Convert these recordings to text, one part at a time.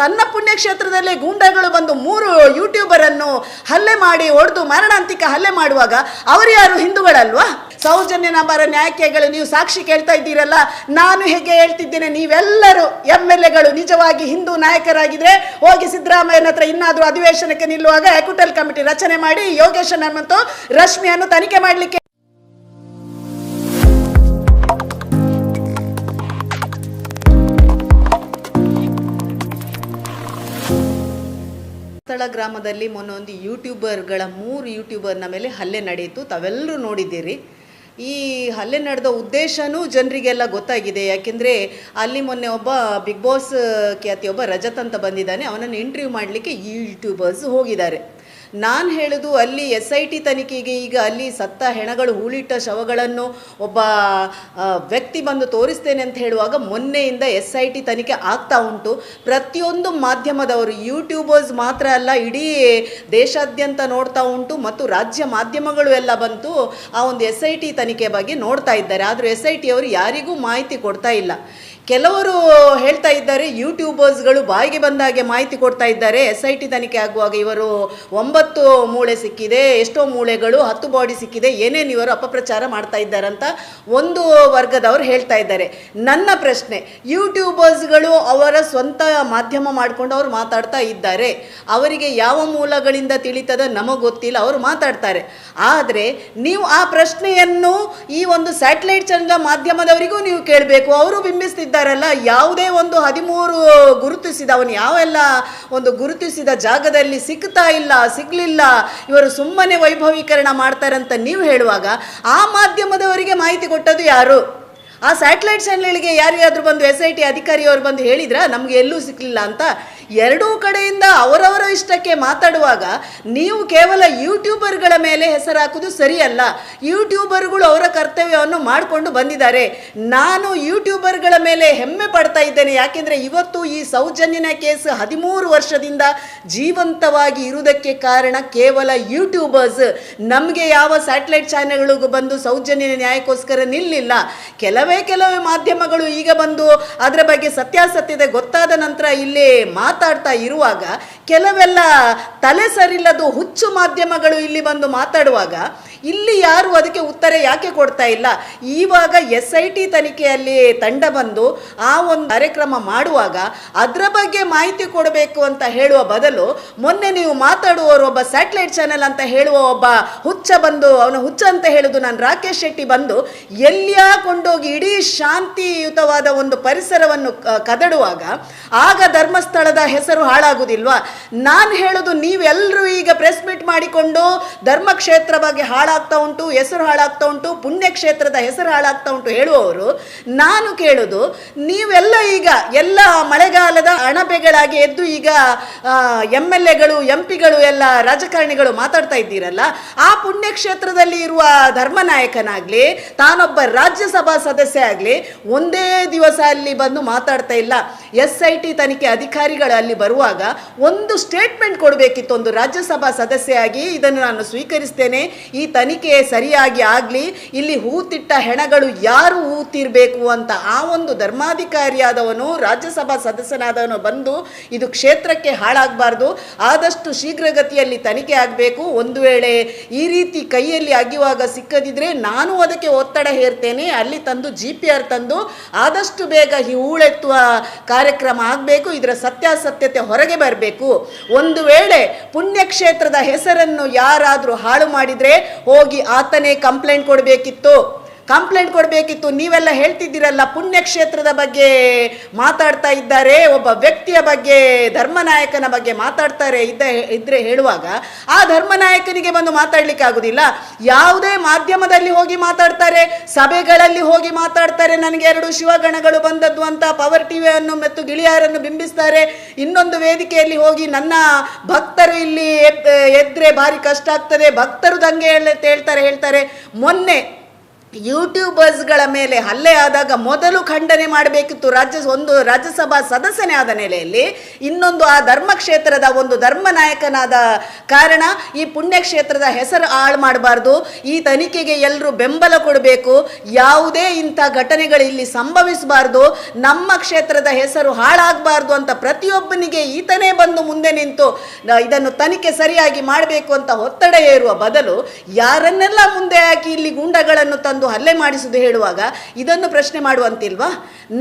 ತನ್ನ ಪುಣ್ಯಕ್ಷೇತ್ರದಲ್ಲಿ ಗೂಂಡಾಗಳು ಬಂದು ಮೂರು ಯೂಟ್ಯೂಬರನ್ನು ಹಲ್ಲೆ ಮಾಡಿ ಹೊಡೆದು ಮರಣಾಂತಿಕ ಹಲ್ಲೆ ಮಾಡುವಾಗ ಅವರು ಯಾರು? ಹಿಂದೂಗಳಲ್ವಾ? ಸೌಜನ್ಯ ನಂಬರ ನ್ಯಾಯಕ್ಕೆಗಳು ನೀವು ಸಾಕ್ಷಿ ಕೇಳ್ತಾ ಇದ್ದೀರಲ್ಲ, ನಾನು ಹೇಗೆ ಹೇಳ್ತಿದ್ದೇನೆ, ನೀವೆಲ್ಲರೂ ಎಂ ಎಲ್ ಎಗಳು, ನಿಜವಾಗಿ ಹಿಂದೂ ನಾಯಕರಾಗಿದ್ರೆ ಹೋಗಿ ಸಿದ್ದರಾಮಯ್ಯನ ಹತ್ರ ಇನ್ನಾದರೂ ಅಧಿವೇಶನಕ್ಕೆ ನಿಲ್ಲುವಾಗ ಎಕುಟಲ್ ಕಮಿಟಿ ರಚನೆ ಮಾಡಿ ಯೋಗೇಶನ್ ಮತ್ತು ರಶ್ಮಿಯನ್ನು ತನಿಖೆ ಮಾಡಲಿಕ್ಕೆ ಸ್ಥಳ ಗ್ರಾಮದಲ್ಲಿ ಮೊನ್ನೆ ಒಂದು ಯೂಟ್ಯೂಬರ್ಗಳ ಮೂರು ಯೂಟ್ಯೂಬರ್ನ ಮೇಲೆ ಹಲ್ಲೆ ನಡೆಯಿತು. ತಾವೆಲ್ಲರೂ ನೋಡಿದ್ದೀರಿ. ಈ ಹಲ್ಲೆ ನಡೆದ ಉದ್ದೇಶವೂ ಜನರಿಗೆಲ್ಲ ಗೊತ್ತಾಗಿದೆ. ಯಾಕೆಂದರೆ ಅಲ್ಲಿ ಮೊನ್ನೆ ಒಬ್ಬ ಬಿಗ್ ಬಾಸ್ ಖ್ಯಾತಿ ಒಬ್ಬ ರಜತ್ ಅಂತ ಬಂದಿದ್ದಾನೆ. ಅವನನ್ನು ಇಂಟರ್ವ್ಯೂ ಮಾಡಲಿಕ್ಕೆ ಈ ಯೂಟ್ಯೂಬರ್ಸ್ ಹೋಗಿದ್ದಾರೆ. ನಾನು ಹೇಳೋದು ಅಲ್ಲಿ ಎಸ್ ಐ ಟಿ ತನಿಖೆಗೆ ಈಗ ಅಲ್ಲಿ ಸತ್ತ ಹೆಣಗಳು ಹೂಳಿಟ್ಟ ಶವಗಳನ್ನು ಒಬ್ಬ ವ್ಯಕ್ತಿ ಬಂದು ತೋರಿಸ್ತೇನೆ ಅಂತ ಹೇಳುವಾಗ ಮೊನ್ನೆಯಿಂದ ಎಸ್ ಐ ಟಿ ತನಿಖೆ ಆಗ್ತಾ ಉಂಟು. ಪ್ರತಿಯೊಂದು ಮಾಧ್ಯಮದವರು ಯೂಟ್ಯೂಬರ್ಸ್ ಮಾತ್ರ ಅಲ್ಲ, ಇಡೀ ದೇಶಾದ್ಯಂತ ನೋಡ್ತಾ ಉಂಟು ಮತ್ತು ರಾಜ್ಯ ಮಾಧ್ಯಮಗಳು ಎಲ್ಲ ಬಂತು ಆ ಒಂದು ಎಸ್ ಐ ಟಿ ತನಿಖೆ ಬಗ್ಗೆ ನೋಡ್ತಾ ಇದ್ದಾರೆ. ಆದರೂ ಎಸ್ ಐ ಟಿ ಅವರು ಯಾರಿಗೂ ಮಾಹಿತಿ ಕೊಡ್ತಾ ಇಲ್ಲ. ಕೆಲವರು ಹೇಳ್ತಾ ಇದ್ದಾರೆ ಯೂಟ್ಯೂಬರ್ಸ್ಗಳು ಬಾಯಿಗೆ ಬಂದ ಹಾಗೆ ಮಾಹಿತಿ ಕೊಡ್ತಾ ಇದ್ದಾರೆ. ಎಸ್ ಐ ಟಿ ತನಿಖೆ ಆಗುವಾಗ ಇವರು ಒಂಬತ್ತು ಮೂಳೆ ಸಿಕ್ಕಿದೆ, ಎಷ್ಟೋ ಮೂಳೆಗಳು, ಹತ್ತು ಬಾಡಿ ಸಿಕ್ಕಿದೆ, ಏನೇನು ಇವರು ಅಪಪ್ರಚಾರ ಮಾಡ್ತಾ ಅಂತ ಒಂದು ವರ್ಗದವರು ಹೇಳ್ತಾ ಇದ್ದಾರೆ. ನನ್ನ ಪ್ರಶ್ನೆ ಯೂಟ್ಯೂಬರ್ಸ್ಗಳು ಅವರ ಸ್ವಂತ ಮಾಧ್ಯಮ ಮಾಡಿಕೊಂಡು ಅವರು ಮಾತಾಡ್ತಾ ಇದ್ದಾರೆ. ಅವರಿಗೆ ಯಾವ ಮೂಲಗಳಿಂದ ತಿಳಿತದ ನಮಗೆ ಗೊತ್ತಿಲ್ಲ, ಅವರು ಮಾತಾಡ್ತಾರೆ. ಆದರೆ ನೀವು ಆ ಪ್ರಶ್ನೆಯನ್ನು ಈ ಒಂದು ಸ್ಯಾಟಲೈಟ್ ಚಂದ್ರ ಮಾಧ್ಯಮದವರಿಗೂ ನೀವು ಕೇಳಬೇಕು, ಅವರು ಬಿಂಬಿಸ್ತಿದ್ದಾರಲ್ಲ ಯಾವುದೇ ಒಂದು ಹದಿಮೂರು ಗುರುತಿಸಿದ, ಅವನು ಯಾವೆಲ್ಲ ಒಂದು ಗುರುತಿಸಿದ ಜಾಗದಲ್ಲಿ ಸಿಗ್ತಾ ಇಲ್ಲ, ಸಿಗ್ಲಿಲ್ಲ, ಇವರು ಸುಮ್ಮನೆ ವೈಭವೀಕರಣ ಮಾಡ್ತಾರಂತ ನೀವು ಹೇಳುವಾಗ ಆ ಮಾಧ್ಯಮದವರಿಗೆ ಮಾಹಿತಿ ಕೊಟ್ಟದ್ದು ಯಾರು? ಆ ಸ್ಯಾಟಲೈಟ್ ಚಾನೆಲ್ಗೆ ಯಾರಿಗಾದ್ರೂ ಬಂದು ಎಸ್ ಐ ಟಿ ಅಧಿಕಾರಿಯವರು ಬಂದು ಹೇಳಿದ್ರ, ನಮಗೆ ಎಲ್ಲೂ ಸಿಕ್ಲಿಲ್ಲ ಅಂತ ಎರಡೂ ಕಡೆಯಿಂದ ಅವರವರ ಇಷ್ಟಕ್ಕೆ ಮಾತಾಡುವಾಗ ನೀವು ಕೇವಲ ಯೂಟ್ಯೂಬರ್ಗಳ ಮೇಲೆ ಹೆಸರಾಕುವುದು ಸರಿಯಲ್ಲ. ಯೂಟ್ಯೂಬರ್ಗಳು ಅವರ ಕರ್ತವ್ಯವನ್ನು ಮಾಡಿಕೊಂಡು ಬಂದಿದ್ದಾರೆ. ನಾನು ಯೂಟ್ಯೂಬರ್ಗಳ ಮೇಲೆ ಹೆಮ್ಮೆ ಪಡ್ತಾ ಇದ್ದೇನೆ. ಯಾಕೆಂದರೆ ಇವತ್ತು ಈ ಸೌಜನ್ಯನ ಕೇಸ್ ಹದಿಮೂರು ವರ್ಷದಿಂದ ಜೀವಂತವಾಗಿ ಇರುವುದಕ್ಕೆ ಕಾರಣ ಕೇವಲ ಯೂಟ್ಯೂಬರ್ಸ್. ನಮಗೆ ಯಾವ ಸ್ಯಾಟಲೈಟ್ ಚಾನೆಲ್ಗಳಿಗೂ ಬಂದು ಸೌಜನ್ಯನ ನ್ಯಾಯಕ್ಕೋಸ್ಕರ ನಿಲ್ಲಿಲ್ಲ. ಕೆಲವೇ ಕೆಲವೇ ಮಾಧ್ಯಮಗಳು ಈಗ ಬಂದು ಅದರ ಬಗ್ಗೆ ಸತ್ಯಾಸತ್ಯತೆ ಗೊತ್ತಾದ ನಂತರ ಇಲ್ಲಿ ಮಾತಾಡ್ತಾ ಇರುವಾಗ ಕೆಲವೆಲ್ಲ ತಲೆ ಸರಿಲ್ಲದು ಹುಚ್ಚು ಮಾಧ್ಯಮಗಳು ಇಲ್ಲಿ ಬಂದು ಮಾತಾಡುವಾಗ ಇಲ್ಲಿ ಯಾರು ಅದಕ್ಕೆ ಉತ್ತರ ಯಾಕೆ ಕೊಡ್ತಾ ಇಲ್ಲ? ಇವಾಗ ಎಸ್ ಐ ಟಿ ತನಿಖೆಯಲ್ಲಿ ತಂಡ ಬಂದು ಆ ಒಂದು ಕಾರ್ಯಕ್ರಮ ಮಾಡುವಾಗ ಅದರ ಬಗ್ಗೆ ಮಾಹಿತಿ ಕೊಡಬೇಕು ಅಂತ ಹೇಳುವ ಬದಲು ಮೊನ್ನೆ ನೀವು ಮಾತಾಡುವವರು ಒಬ್ಬ ಸ್ಯಾಟಲೈಟ್ ಚಾನೆಲ್ ಅಂತ ಹೇಳುವ ಒಬ್ಬ ಹುಚ್ಚ ಬಂದು, ಅವನ ಹುಚ್ಚ ಅಂತ ಹೇಳುದು ನಾನು ರಾಕೇಶ್ ಶೆಟ್ಟಿ ಬಂದು ಎಲ್ಲಿಯಾ ಕೊಂಡೋಗಿ ಇಡೀ ಶಾಂತಿಯುತವಾದ ಒಂದು ಪರಿಸರವನ್ನು ಕದಡುವಾಗ ಆಗ ಧರ್ಮಸ್ಥಳದ ಹೆಸರು ಹಾಳಾಗುವುದಿಲ್ವಾ ನಾನು ಹೇಳೋದು ನೀವೆಲ್ಲರೂ ಈಗ ಪ್ರೆಸ್ ಮೀಟ್ ಮಾಡಿಕೊಂಡು ಧರ್ಮಕ್ಷೇತ್ರ ಬಗ್ಗೆ ಹಾಳಾಗ್ತಾ ಉಂಟು, ಹೆಸರು ಹಾಳಾಗ್ತಾ ಉಂಟು, ಪುಣ್ಯಕ್ಷೇತ್ರದ ಹೆಸರು ಹಾಳಾಗ್ತಾ ಉಂಟು ಹೇಳುವವರು, ನಾನು ಕೇಳೋದು, ನೀವೆಲ್ಲ ಈಗ ಎಲ್ಲ ಮಳೆಗಾಲದ ಅಣಬೆಗಳಾಗಿ ಎದ್ದು ಈಗ ಎಂ ಎಲ್ ಎಗಳು ಎಂ ಪಿಗಳು ಎಲ್ಲ ರಾಜಕಾರಣಿಗಳು ಮಾತಾಡ್ತಾ ಇದ್ದೀರಲ್ಲ, ಆ ಪುಣ್ಯಕ್ಷೇತ್ರದಲ್ಲಿ ಇರುವ ಧರ್ಮನಾಯಕನಾಗ್ಲಿ, ತಾನೊಬ್ಬ ರಾಜ್ಯಸಭಾ ಸದಸ್ಯ ಆಗಲಿ, ಒಂದೇ ದಿವಸ ಅಲ್ಲಿ ಬಂದು ಮಾತಾಡ್ತಾ ಇಲ್ಲ. ಎಸ್ ಐ ಟಿ ತನಿಖೆ ಅಧಿಕಾರಿಗಳು ಅಲ್ಲಿ ಬರುವಾಗ ಒಂದು ಸ್ಟೇಟ್ಮೆಂಟ್ ಕೊಡಬೇಕಿತ್ತು ಒಂದು ರಾಜ್ಯಸಭಾ ಸದಸ್ಯೆಯಾಗಿ ಇದನ್ನು ನಾನು ಸ್ವೀಕರಿಸ್ತೇನೆ, ಈ ತನಿಖೆ ಸರಿಯಾಗಿ ಆಗಲಿ, ಇಲ್ಲಿ ಹೂತಿಟ್ಟ ಹೆಣಗಳು ಯಾರು ಹೂತಿರಬೇಕು ಅಂತ ಆ ಒಂದು ಧರ್ಮಾಧಿಕಾರಿಯಾದವನು, ರಾಜ್ಯಸಭಾ ಸದಸ್ಯನಾದವನು ಬಂದು ಇದು ಕ್ಷೇತ್ರಕ್ಕೆ ಹಾಳಾಗಬಾರ್ದು. ಆದಷ್ಟು ಶೀಘ್ರಗತಿಯಲ್ಲಿ ತನಿಖೆ ಆಗಬೇಕು. ಒಂದು ವೇಳೆ ಈ ರೀತಿ ಕೈಯಲ್ಲಿ ಅಗಿಯುವಾಗ ಸಿಕ್ಕದಿದ್ರೆ ನಾನು ಅದಕ್ಕೆ ಒತ್ತಡ ಹೇರ್ತೇನೆ. ಅಲ್ಲಿ ತಂದು ಜಿ ಪಿ ಆರ್ ತಂದು ಆದಷ್ಟು ಬೇಗ ಈ ಹೂಳೆತ್ತುವ ಕಾರ್ಯಕ್ರಮ ಆಗಬೇಕು. ಇದರ ಸತ್ಯಾಸತ್ಯತೆ ಹೊರಗೆ ಬರಬೇಕು. ಒಂದು ವೇಳೆ ಪುಣ್ಯಕ್ಷೇತ್ರದ ಹೆಸರನ್ನು ಯಾರಾದರೂ ಹಾಳು ಮಾಡಿದರೆ ಹೋಗಿ ಆತನೇ ಕಂಪ್ಲೇಂಟ್ ಕೊಡಬೇಕಿತ್ತು. ಕಂಪ್ಲೇಂಟ್ ಕೊಡಬೇಕಿತ್ತು. ನೀವೆಲ್ಲ ಹೇಳ್ತಿದ್ದೀರಲ್ಲ, ಪುಣ್ಯಕ್ಷೇತ್ರದ ಬಗ್ಗೆ ಮಾತಾಡ್ತಾ ಇದ್ದಾರೆ. ಒಬ್ಬ ವ್ಯಕ್ತಿಯ ಬಗ್ಗೆ, ಧರ್ಮನಾಯಕನ ಬಗ್ಗೆ ಮಾತಾಡ್ತಾರೆ ಇದ್ದ ಇದ್ರೆ ಹೇಳುವಾಗ, ಆ ಧರ್ಮನಾಯಕನಿಗೆ ಬಂದು ಮಾತಾಡ್ಲಿಕ್ಕೆ ಆಗುದಿಲ್ಲ. ಯಾವುದೇ ಮಾಧ್ಯಮದಲ್ಲಿ ಹೋಗಿ ಮಾತಾಡ್ತಾರೆ, ಸಭೆಗಳಲ್ಲಿ ಹೋಗಿ ಮಾತಾಡ್ತಾರೆ. ನನಗೆ ಎರಡು ಶಿವಗಣಗಳು ಬಂದದ್ದು ಅಂತ ಪವರ್ ಟಿವಿಯನ್ನು ಮತ್ತು ಗಿಳಿಯಾರನ್ನು ಬಿಂಬಿಸ್ತಾರೆ. ಇನ್ನೊಂದು ವೇದಿಕೆಯಲ್ಲಿ ಹೋಗಿ ನನ್ನ ಭಕ್ತರು ಇಲ್ಲಿ ಎದ್- ಎದ್ರೆ ಭಾರಿ ಕಷ್ಟ ಆಗ್ತದೆ. ಭಕ್ತರು ದಂಗೆ ಹೇಳ್- ಹೇಳ್ತಾರೆ ಹೇಳ್ತಾರೆ. ಮೊನ್ನೆ ಯೂಟ್ಯೂಬರ್ಸ್ಗಳ ಮೇಲೆ ಹಲ್ಲೆ ಆದಾಗ ಮೊದಲು ಖಂಡನೆ ಮಾಡಬೇಕಿತ್ತು ರಾಜ್ಯ ಒಂದು ರಾಜ್ಯಸಭಾ ಸದಸ್ಯನೇ ಆದ ನೆಲೆಯಲ್ಲಿ. ಇನ್ನೊಂದು ಆ ಧರ್ಮ ಕ್ಷೇತ್ರದ ಒಂದು ಧರ್ಮ ನಾಯಕನಾದ ಕಾರಣ ಈ ಪುಣ್ಯಕ್ಷೇತ್ರದ ಹೆಸರು ಹಾಳು ಮಾಡಬಾರ್ದು. ಈ ತನಿಖೆಗೆ ಎಲ್ಲರೂ ಬೆಂಬಲ ಕೊಡಬೇಕು. ಯಾವುದೇ ಇಂಥ ಘಟನೆಗಳು ಇಲ್ಲಿ ಸಂಭವಿಸಬಾರ್ದು. ನಮ್ಮ ಕ್ಷೇತ್ರದ ಹೆಸರು ಹಾಳಾಗಬಾರ್ದು ಅಂತ ಪ್ರತಿಯೊಬ್ಬನಿಗೆ ಈತನೇ ಬಂದು ಮುಂದೆ ನಿಂತು ಇದನ್ನು ತನಿಖೆ ಸರಿಯಾಗಿ ಮಾಡಬೇಕು ಅಂತ ಒತ್ತಡ ಏರುವ ಬದಲು ಯಾರನ್ನೆಲ್ಲ ಮುಂದೆ ಹಾಕಿ ಇಲ್ಲಿ ಗುಂಡಗಳನ್ನು ತಂದು ಹಲ್ಲೆ ಮಾಡಿಸುವುದು ಹೇಳುವಾಗ ಇದನ್ನು ಪ್ರಶ್ನೆ ಮಾಡುವಂತಿಲ್ವಾ?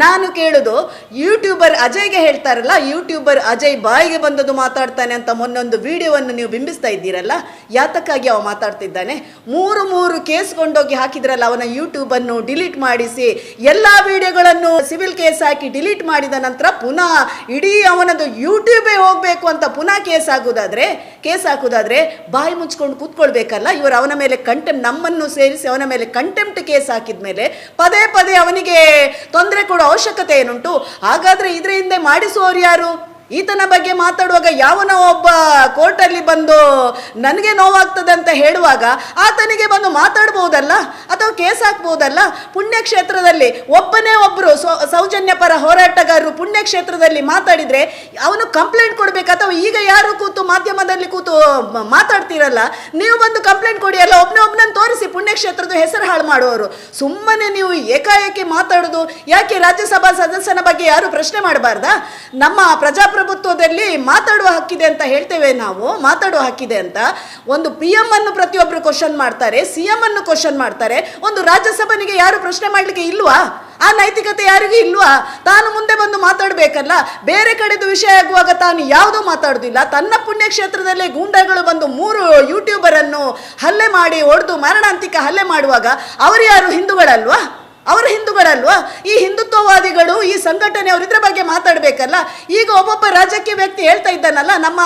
ನಾನು ಕೇಳುದು ಯೂಟ್ಯೂಬರ್ ಅಜಯ್ಗೆ ಹೇಳ್ತಾರಲ್ಲ ಯೂಟ್ಯೂಬರ್ ಅಜಯ್ ಬಾಯಿಗೆ ಬಂದದ್ದು ಮಾತಾಡ್ತಾನೆ ಅಂತ ಮೊನ್ನೊಂದು ವಿಡಿಯೋವನ್ನು ನೀವು ಬಿಂಬಿಸ್ತಾ ಇದ್ದೀರಲ್ಲ, ಯಾತಕ್ಕಾಗಿ ಅವ ಮಾತಾಡ್ತಿದ್ದಾನೆ? ಮೂರು ಮೂರು ಕೇಸ್ ಕೊಂಡೋಗಿ ಹಾಕಿದ್ರಲ್ಲ, ಅವನ ಯೂಟ್ಯೂಬ್ ಅನ್ನು ಡಿಲೀಟ್ ಮಾಡಿಸಿ, ಎಲ್ಲಾ ವಿಡಿಯೋಗಳನ್ನು ಸಿವಿಲ್ ಕೇಸ್ ಹಾಕಿ ಡಿಲೀಟ್ ಮಾಡಿದ ನಂತರ ಪುನಃ ಇಡೀ ಅವನದು ಯೂಟ್ಯೂಬೇ ಹೋಗ್ಬೇಕು ಅಂತ ಪುನಃ ಕೇಸ್ ಆಗುದಾದ್ರೆ ಕೇಸ್ ಹಾಕುದಾದ್ರೆ ಬಾಯಿ ಮುಚ್ಕೊಂಡು ಕೂತ್ಕೊಳ್ಬೇಕಲ್ಲ, ಇವರು ಅವನ ಮೇಲೆ ಕಂಟೆಂಪ್ ನಮ್ಮನ್ನು ಸೇರಿಸಿ ಅವನ ಮೇಲೆ ಕಂಟೆಂಪ್ಟ್ ಕೇಸ್ ಹಾಕಿದ ಮೇಲೆ ಪದೇ ಪದೇ ಅವನಿಗೆ ತೊಂದರೆ ಕೊಡೋ ಅವಶ್ಯಕತೆ ಏನುಂಟು ಹಾಗಾದ್ರೆ ಇದ್ರ ಹಿಂದೆ ಮಾಡಿಸುವವರು ಯಾರು? ಈತನ ಬಗ್ಗೆ ಮಾತಾಡುವಾಗ ಯಾವನ ಒಬ್ಬ ಕೋರ್ಟಲ್ಲಿ ಬಂದು ನನಗೆ ನೋವಾಗ್ತದೆ ಅಂತ ಹೇಳುವಾಗ ಆತನಿಗೆ ಬಂದು ಮಾತಾಡ್ಬೋದಲ್ಲ? ಅಥವಾ ಕೇಸ್ ಹಾಕ್ಬೋದಲ್ಲ? ಪುಣ್ಯಕ್ಷೇತ್ರದಲ್ಲಿ ಒಬ್ಬನೇ ಒಬ್ಬರು ಸೌಜನ್ಯ ಪರ ಹೋರಾಟಗಾರರು ಪುಣ್ಯಕ್ಷೇತ್ರದಲ್ಲಿ ಮಾತಾಡಿದರೆ ಅವನು ಕಂಪ್ಲೇಂಟ್ ಕೊಡಬೇಕು ಅಥವಾ ಈಗ ಯಾರು ಕೂತು ಮಾಧ್ಯಮದಲ್ಲಿ ಕೂತು ಮಾತಾಡ್ತಿರಲ್ಲ, ನೀವು ಬಂದು ಕಂಪ್ಲೇಂಟ್ ಕೊಡಿ ಅಲ್ಲ ಒಬ್ಬನೇ ಒಬ್ಬನನ್ನು ತೋರಿಸಿ ಪುಣ್ಯಕ್ಷೇತ್ರದ ಹೆಸರು ಹಾಳು ಮಾಡುವವರು. ಸುಮ್ಮನೆ ನೀವು ಏಕಾಏಕಿ ಮಾತಾಡೋದು, ಯಾಕೆ ರಾಜ್ಯಸಭಾ ಸದಸ್ಯನ ಬಗ್ಗೆ ಯಾರು ಪ್ರಶ್ನೆ ಮಾಡಬಾರ್ದಾ? ನಮ್ಮ ಪ್ರಜಾಪ್ರಭುತ್ವದಲ್ಲಿ ಮಾತಾಡುವ ಹಕ್ಕಿದೆ ಅಂತ ಹೇಳ್ತೇವೆ ನಾವು, ಮಾತಾಡುವ ಹಕ್ಕಿದೆ ಅಂತ. ಒಂದು ಪಿ ಎಂ ಅನ್ನು ಪ್ರತಿಯೊಬ್ಬರು ಕ್ವಶನ್ ಮಾಡ್ತಾರೆ ಸಿ ಎಂ ಅನ್ನು ಕ್ವಶನ್ ಮಾಡ್ತಾರೆ. ಒಂದು ರಾಜ್ಯಸಭನಿಗೆ ಯಾರು ಪ್ರಶ್ನೆ ಮಾಡ್ಲಿಕ್ಕೆ ಇಲ್ವಾ? ಆ ನೈತಿಕತೆ ಯಾರಿಗೂ ಇಲ್ವಾ? ತಾನು ಮುಂದೆ ಬಂದು ಮಾತಾಡಬೇಕಲ್ಲ? ಬೇರೆ ಕಡೆದು ವಿಷಯ ಆಗುವಾಗ ತಾನು ಯಾವುದೂ ಮಾತಾಡುದಿಲ್ಲ. ತನ್ನ ಪುಣ್ಯಕ್ಷೇತ್ರದಲ್ಲೇ ಗೂಂಡಾಗಳು ಬಂದು ಮೂರು ಯೂಟ್ಯೂಬರನ್ನು ಹಲ್ಲೆ ಮಾಡಿ ಹೊಡೆದು ಮರಣಾಂತಿಕ ಹಲ್ಲೆ ಮಾಡುವಾಗ, ಅವರು ಯಾರು? ಹಿಂದೂಗಳಲ್ವಾ? ಅವರು ಹಿಂದೂಗಳಲ್ವಾ? ಈ ಹಿಂದುತ್ವವಾದಿಗಳು, ಈ ಸಂಘಟನೆ ಅವರು ಇದ್ರ ಬಗ್ಗೆ ಮಾತಾಡಬೇಕಲ್ಲ? ಈಗ ಒಬ್ಬೊಬ್ಬ ರಾಜಕೀಯ ವ್ಯಕ್ತಿ ಹೇಳ್ತಾ ಇದ್ದಾನಲ್ಲ, ನಮ್ಮ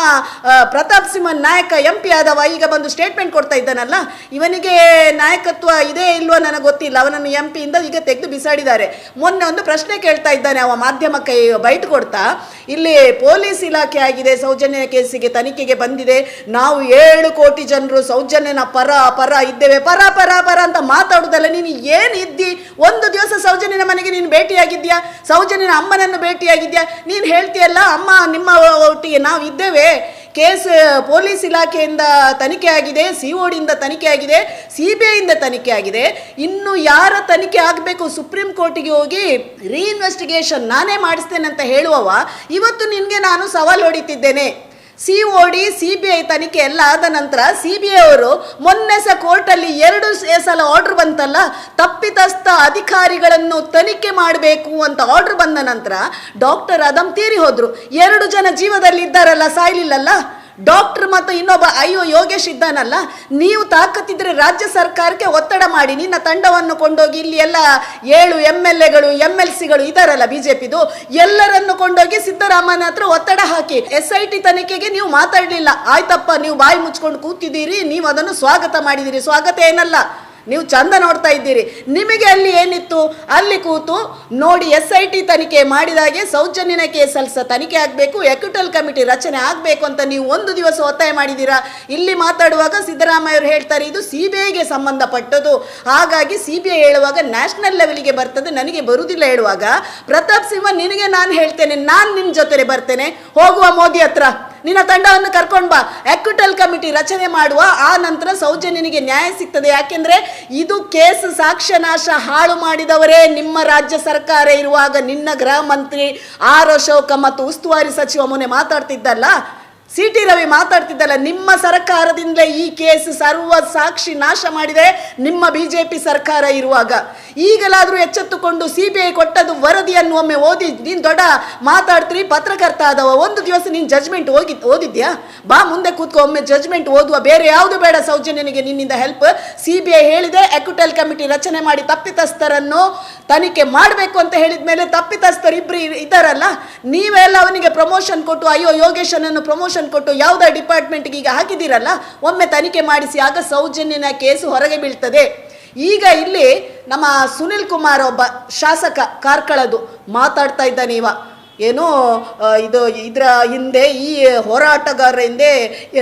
ಪ್ರತಾಪ್ ಸಿಂಹ ನಾಯಕ ಎಂ ಪಿ ಆದವ, ಈಗ ಬಂದು ಸ್ಟೇಟ್ಮೆಂಟ್ ಕೊಡ್ತಾ ಇದ್ದಾನಲ್ಲ, ಇವನಿಗೆ ನಾಯಕತ್ವ ಇದೇ ಇಲ್ವೋ ನನಗೆ ಗೊತ್ತಿಲ್ಲ. ಅವನನ್ನು ಎಂ ಪಿಯಿಂದ ಈಗ ತೆಗೆದು ಬಿಸಾಡಿದ್ದಾರೆ. ಮೊನ್ನೆ ಒಂದು ಪ್ರಶ್ನೆ ಕೇಳ್ತಾ ಇದ್ದಾನೆ, ಅವ ಮಾಧ್ಯಮಕ್ಕೆ ಬೈಟ್ ಕೊಡ್ತಾ, ಇಲ್ಲಿ ಪೊಲೀಸ್ ಇಲಾಖೆ ಆಗಿದೆ, ಸೌಜನ್ಯ ಕೇಸಿಗೆ ತನಿಖೆಗೆ ಬಂದಿದೆ. ನಾವು ಏಳು ಕೋಟಿ ಜನರು ಸೌಜನ್ಯನ ಪರ ಪರ ಇದ್ದೇವೆ. ಪರ ಪರ ಪರ ಅಂತ ಮಾತಾಡುದಲ್ಲ, ನೀನು ಏನು ಇದ್ದಿ? ಒಂದು ದಿವಸ ಸೌಜನ್ಯನ ಮನೆಗೆ ನೀನು ಭೇಟಿಯಾಗಿದ್ಯಾ ಸೌಜನ್ಯನ ಅಮ್ಮನನ್ನು ಭೇಟಿಯಾಗಿದ್ಯಾ ನೀನು ಹೇಳ್ತೀಯಲ್ಲ, ಅಮ್ಮ, ನಿಮ್ಮ ಒಟ್ಟಿಗೆ ನಾವು ಇದ್ದೇವೆ. ಕೇಸ್, ಪೊಲೀಸ್ ಇಲಾಖೆಯಿಂದ ತನಿಖೆ ಆಗಿದೆ, ಸಿ ಡಿಯಿಂದ ತನಿಖೆ ಆಗಿದೆ, ಸಿ ಬಿ ಐಯಿಂದ ತನಿಖೆ ಆಗಿದೆ. ಇನ್ನು ಯಾರ ತನಿಖೆ ಆಗಬೇಕು? ಸುಪ್ರೀಂ ಕೋರ್ಟಿಗೆ ಹೋಗಿ ರೀಇನ್ವೆಸ್ಟಿಗೇಷನ್ ನಾನೇ ಮಾಡಿಸ್ತೇನೆ ಅಂತ ಹೇಳುವವ, ಇವತ್ತು ನಿನಗೆ ನಾನು ಸವಾಲು ಹೊಡಿತಿದ್ದೇನೆ. C O D C B I ತನಿಖೆ ಎಲ್ಲ ಆದ ನಂತರ ಸಿ ಬಿ ಐ ಅವರು ಮೊನ್ನೆ ಸಹ ಕೋರ್ಟಲ್ಲಿ ಎರಡು ಸಲ ಆರ್ಡರ್ ಬಂತಲ್ಲ? ತಪ್ಪಿತಸ್ಥ ಅಧಿಕಾರಿಗಳನ್ನು ತನಿಖೆ ಮಾಡಬೇಕು ಅಂತ ಆರ್ಡರ್ ಬಂದ ನಂತರ ಡಾಕ್ಟರ್ ಅದಮ್ ತೀರಿ ಹೋದರು. ಎರಡು ಜನ ಜೀವದಲ್ಲಿ ಇದ್ದಾರಲ್ಲ ಸಾಯ್ಲಿಲ್ಲಲ್ಲ? ಡಾಕ್ಟರ್ ಮತ್ತು ಇನ್ನೊಬ್ಬ ಅಯ್ಯೋ ಯೋಗೇಶ್ ಇದ್ದಾನಲ್ಲ, ನೀವು ತಾಕತ್ತಿದ್ರೆ ರಾಜ್ಯ ಸರ್ಕಾರಕ್ಕೆ ಒತ್ತಡ ಮಾಡಿ, ನಿನ್ನ ತಂಡವನ್ನು ಕೊಂಡೋಗಿ ಇಲ್ಲಿ ಎಲ್ಲ ಏಳು ಎಂ ಎಲ್ ಎಗಳು ಎಂ ಎಲ್ ಸಿಗಳು ಇದಾರಲ್ಲ ಬಿಜೆಪಿದು, ಎಲ್ಲರನ್ನು ಕೊಂಡೋಗಿ ಸಿದ್ದರಾಮನ ಹತ್ರ ಒತ್ತಡ ಹಾಕಿ ಎಸ್ ಐ ಟಿ ತನಿಖೆಗೆ ನೀವು ಮಾತಾಡಲಿಲ್ಲ. ಆಯ್ತಪ್ಪ, ನೀವು ಬಾಯಿ ಮುಚ್ಕೊಂಡು ಕೂತಿದ್ದೀರಿ, ನೀವು ಅದನ್ನು ಸ್ವಾಗತ ಮಾಡಿದಿರಿ ಸ್ವಾಗತ ಏನಲ್ಲ? ನೀವು ಚಂದ ನೋಡ್ತಾ ಇದ್ದೀರಿ. ನಿಮಗೆ ಅಲ್ಲಿ ಏನಿತ್ತು? ಅಲ್ಲಿ ಕೂತು ನೋಡಿ ಎಸ್ ಐ ಟಿ ತನಿಖೆ ಮಾಡಿದಾಗೆ ಸೌಜನ್ಯನ ಕೇಸಲ್ಲಿ ಸಹ ತನಿಖೆ ಆಗಬೇಕು ಎಕ್ಯುಟಲ್ ಕಮಿಟಿ ರಚನೆ ಆಗಬೇಕು ಅಂತ ನೀವು ಒಂದು ದಿವಸ ಒತ್ತಾಯ ಮಾಡಿದ್ದೀರಾ? ಇಲ್ಲಿ ಮಾತಾಡುವಾಗ ಸಿದ್ದರಾಮಯ್ಯ ಅವರು ಹೇಳ್ತಾರೆ, ಇದು ಸಿ ಬಿ ಐಗೆ ಸಂಬಂಧಪಟ್ಟದು ಹಾಗಾಗಿ ಸಿ ಬಿ ಐ ಹೇಳುವಾಗ ನ್ಯಾಷನಲ್ ಲೆವೆಲ್ಗೆ ಬರ್ತದೆ, ನನಗೆ ಬರುವುದಿಲ್ಲ ಹೇಳುವಾಗ. ಪ್ರತಾಪ್ ಸಿಂಹ, ನಿನಗೆ ನಾನು ಹೇಳ್ತೇನೆ, ನಾನು ನಿಮ್ಮ ಜೊತೆ ಬರ್ತೇನೆ. ಹೋಗುವ ಮೋದಿ ಹತ್ರ. ನಿನ್ನ ತಂಡವನ್ನು ಕರ್ಕೊಂಡು ಬಾ. ಎಕ್ವಿಟಲ್ ಕಮಿಟಿ ರಚನೆ ಮಾಡುವ, ಆ ನಂತರ ಸೌಜನ್ಯನಿಗೆ ನ್ಯಾಯ ಸಿಗ್ತದೆ. ಯಾಕೆಂದ್ರೆ ಇದು ಕೇಸ್ ಸಾಕ್ಷ್ಯನಾಶ ಹಾಳು ಮಾಡಿದವರೇ ನಿಮ್ಮ ರಾಜ್ಯ ಸರ್ಕಾರ ಇರುವಾಗ ನಿನ್ನ ಗೃಹ ಮಂತ್ರಿ ಆರ್ ಅಶೋಕ ಮತ್ತು ಉಸ್ತುವಾರಿ ಸಚಿವ ಮೊನ್ನೆ ಮಾತಾಡ್ತಿದ್ದಲ್ಲ? ಸಿ ಟಿ ರವಿ ಮಾತಾಡ್ತಿದ್ದಲ್ಲ, ನಿಮ್ಮ ಸರ್ಕಾರದಿಂದಲೇ ಈ ಕೇಸ್ ಸರ್ವ ಸಾಕ್ಷಿ ನಾಶ ಮಾಡಿದೆ, ನಿಮ್ಮ ಬಿಜೆಪಿ ಸರ್ಕಾರ ಇರುವಾಗ. ಈಗಲಾದರೂ ಎಚ್ಚೆತ್ತುಕೊಂಡು ಸಿ ಬಿ ಐ ಕೊಟ್ಟದ್ದು ವರದಿಯನ್ನು ಒಮ್ಮೆ ಓದಿ, ನೀನು ದೊಡ್ಡ ಮಾತಾಡ್ತೀರಿ, ಪತ್ರಕರ್ತ ಆದವ, ಒಂದು ದಿವಸ ನೀನು ಜಜ್ಮೆಂಟ್ ಹೋಗಿ, ಓದಿದ್ಯಾ? ಬಾ ಮುಂದೆ ಕೂತ್ಕೊ, ಒಮ್ಮೆ ಜಜ್ಮೆಂಟ್ ಓದುವ, ಬೇರೆ ಯಾವುದು ಬೇಡ ಸೌಜನ್ಯನಿಗೆ ನಿನ್ನಿಂದ ಹೆಲ್ಪ್ ಸಿ ಬಿ ಐ ಹೇಳಿದೆ ಎಕ್ವಿಟಲ್ ಕಮಿಟಿ ರಚನೆ ಮಾಡಿ ತಪ್ಪಿತಸ್ಥರನ್ನು ತನಿಖೆ ಮಾಡಬೇಕು ಅಂತ ಹೇಳಿದ ಮೇಲೆ ತಪ್ಪಿತಸ್ಥರು ಇಬ್ರು ಇ- ಇದ್ದಾರಲ್ಲ ನೀವೆಲ್ಲ ಅವನಿಗೆ ಪ್ರಮೋಷನ್ ಕೊಟ್ಟು, ಅಯ್ಯೋ ಯೋಗೇಶನನ್ನು ಪ್ರಮೋಷನ್ ಕೊಟ್ಟು ಯಾವುದೇ ಡಿಪಾರ್ಟ್ಮೆಂಟ್ಗೆ ಈಗ ಹಾಕಿದ್ದೀರಲ್ಲ, ಒಮ್ಮೆ ತನಿಖೆ ಮಾಡಿಸಿ ಆಗ ಸೌಜನ್ಯನ ಕೇಸು ಹೊರಗೆ ಬೀಳ್ತದೆ. ಈಗ ಇಲ್ಲಿ ನಮ್ಮ ಸುನಿಲ್ ಕುಮಾರ್ ಒಬ್ಬ ಶಾಸಕ ಕಾರ್ಕಳದು ಮಾತಾಡ್ತಾ ಇದ್ದಾನೆ ಇವ. ಏನೋ ಇದು ಇದರ ಹಿಂದೆ ಈ ಹೋರಾಟಗಾರರ ಹಿಂದೆ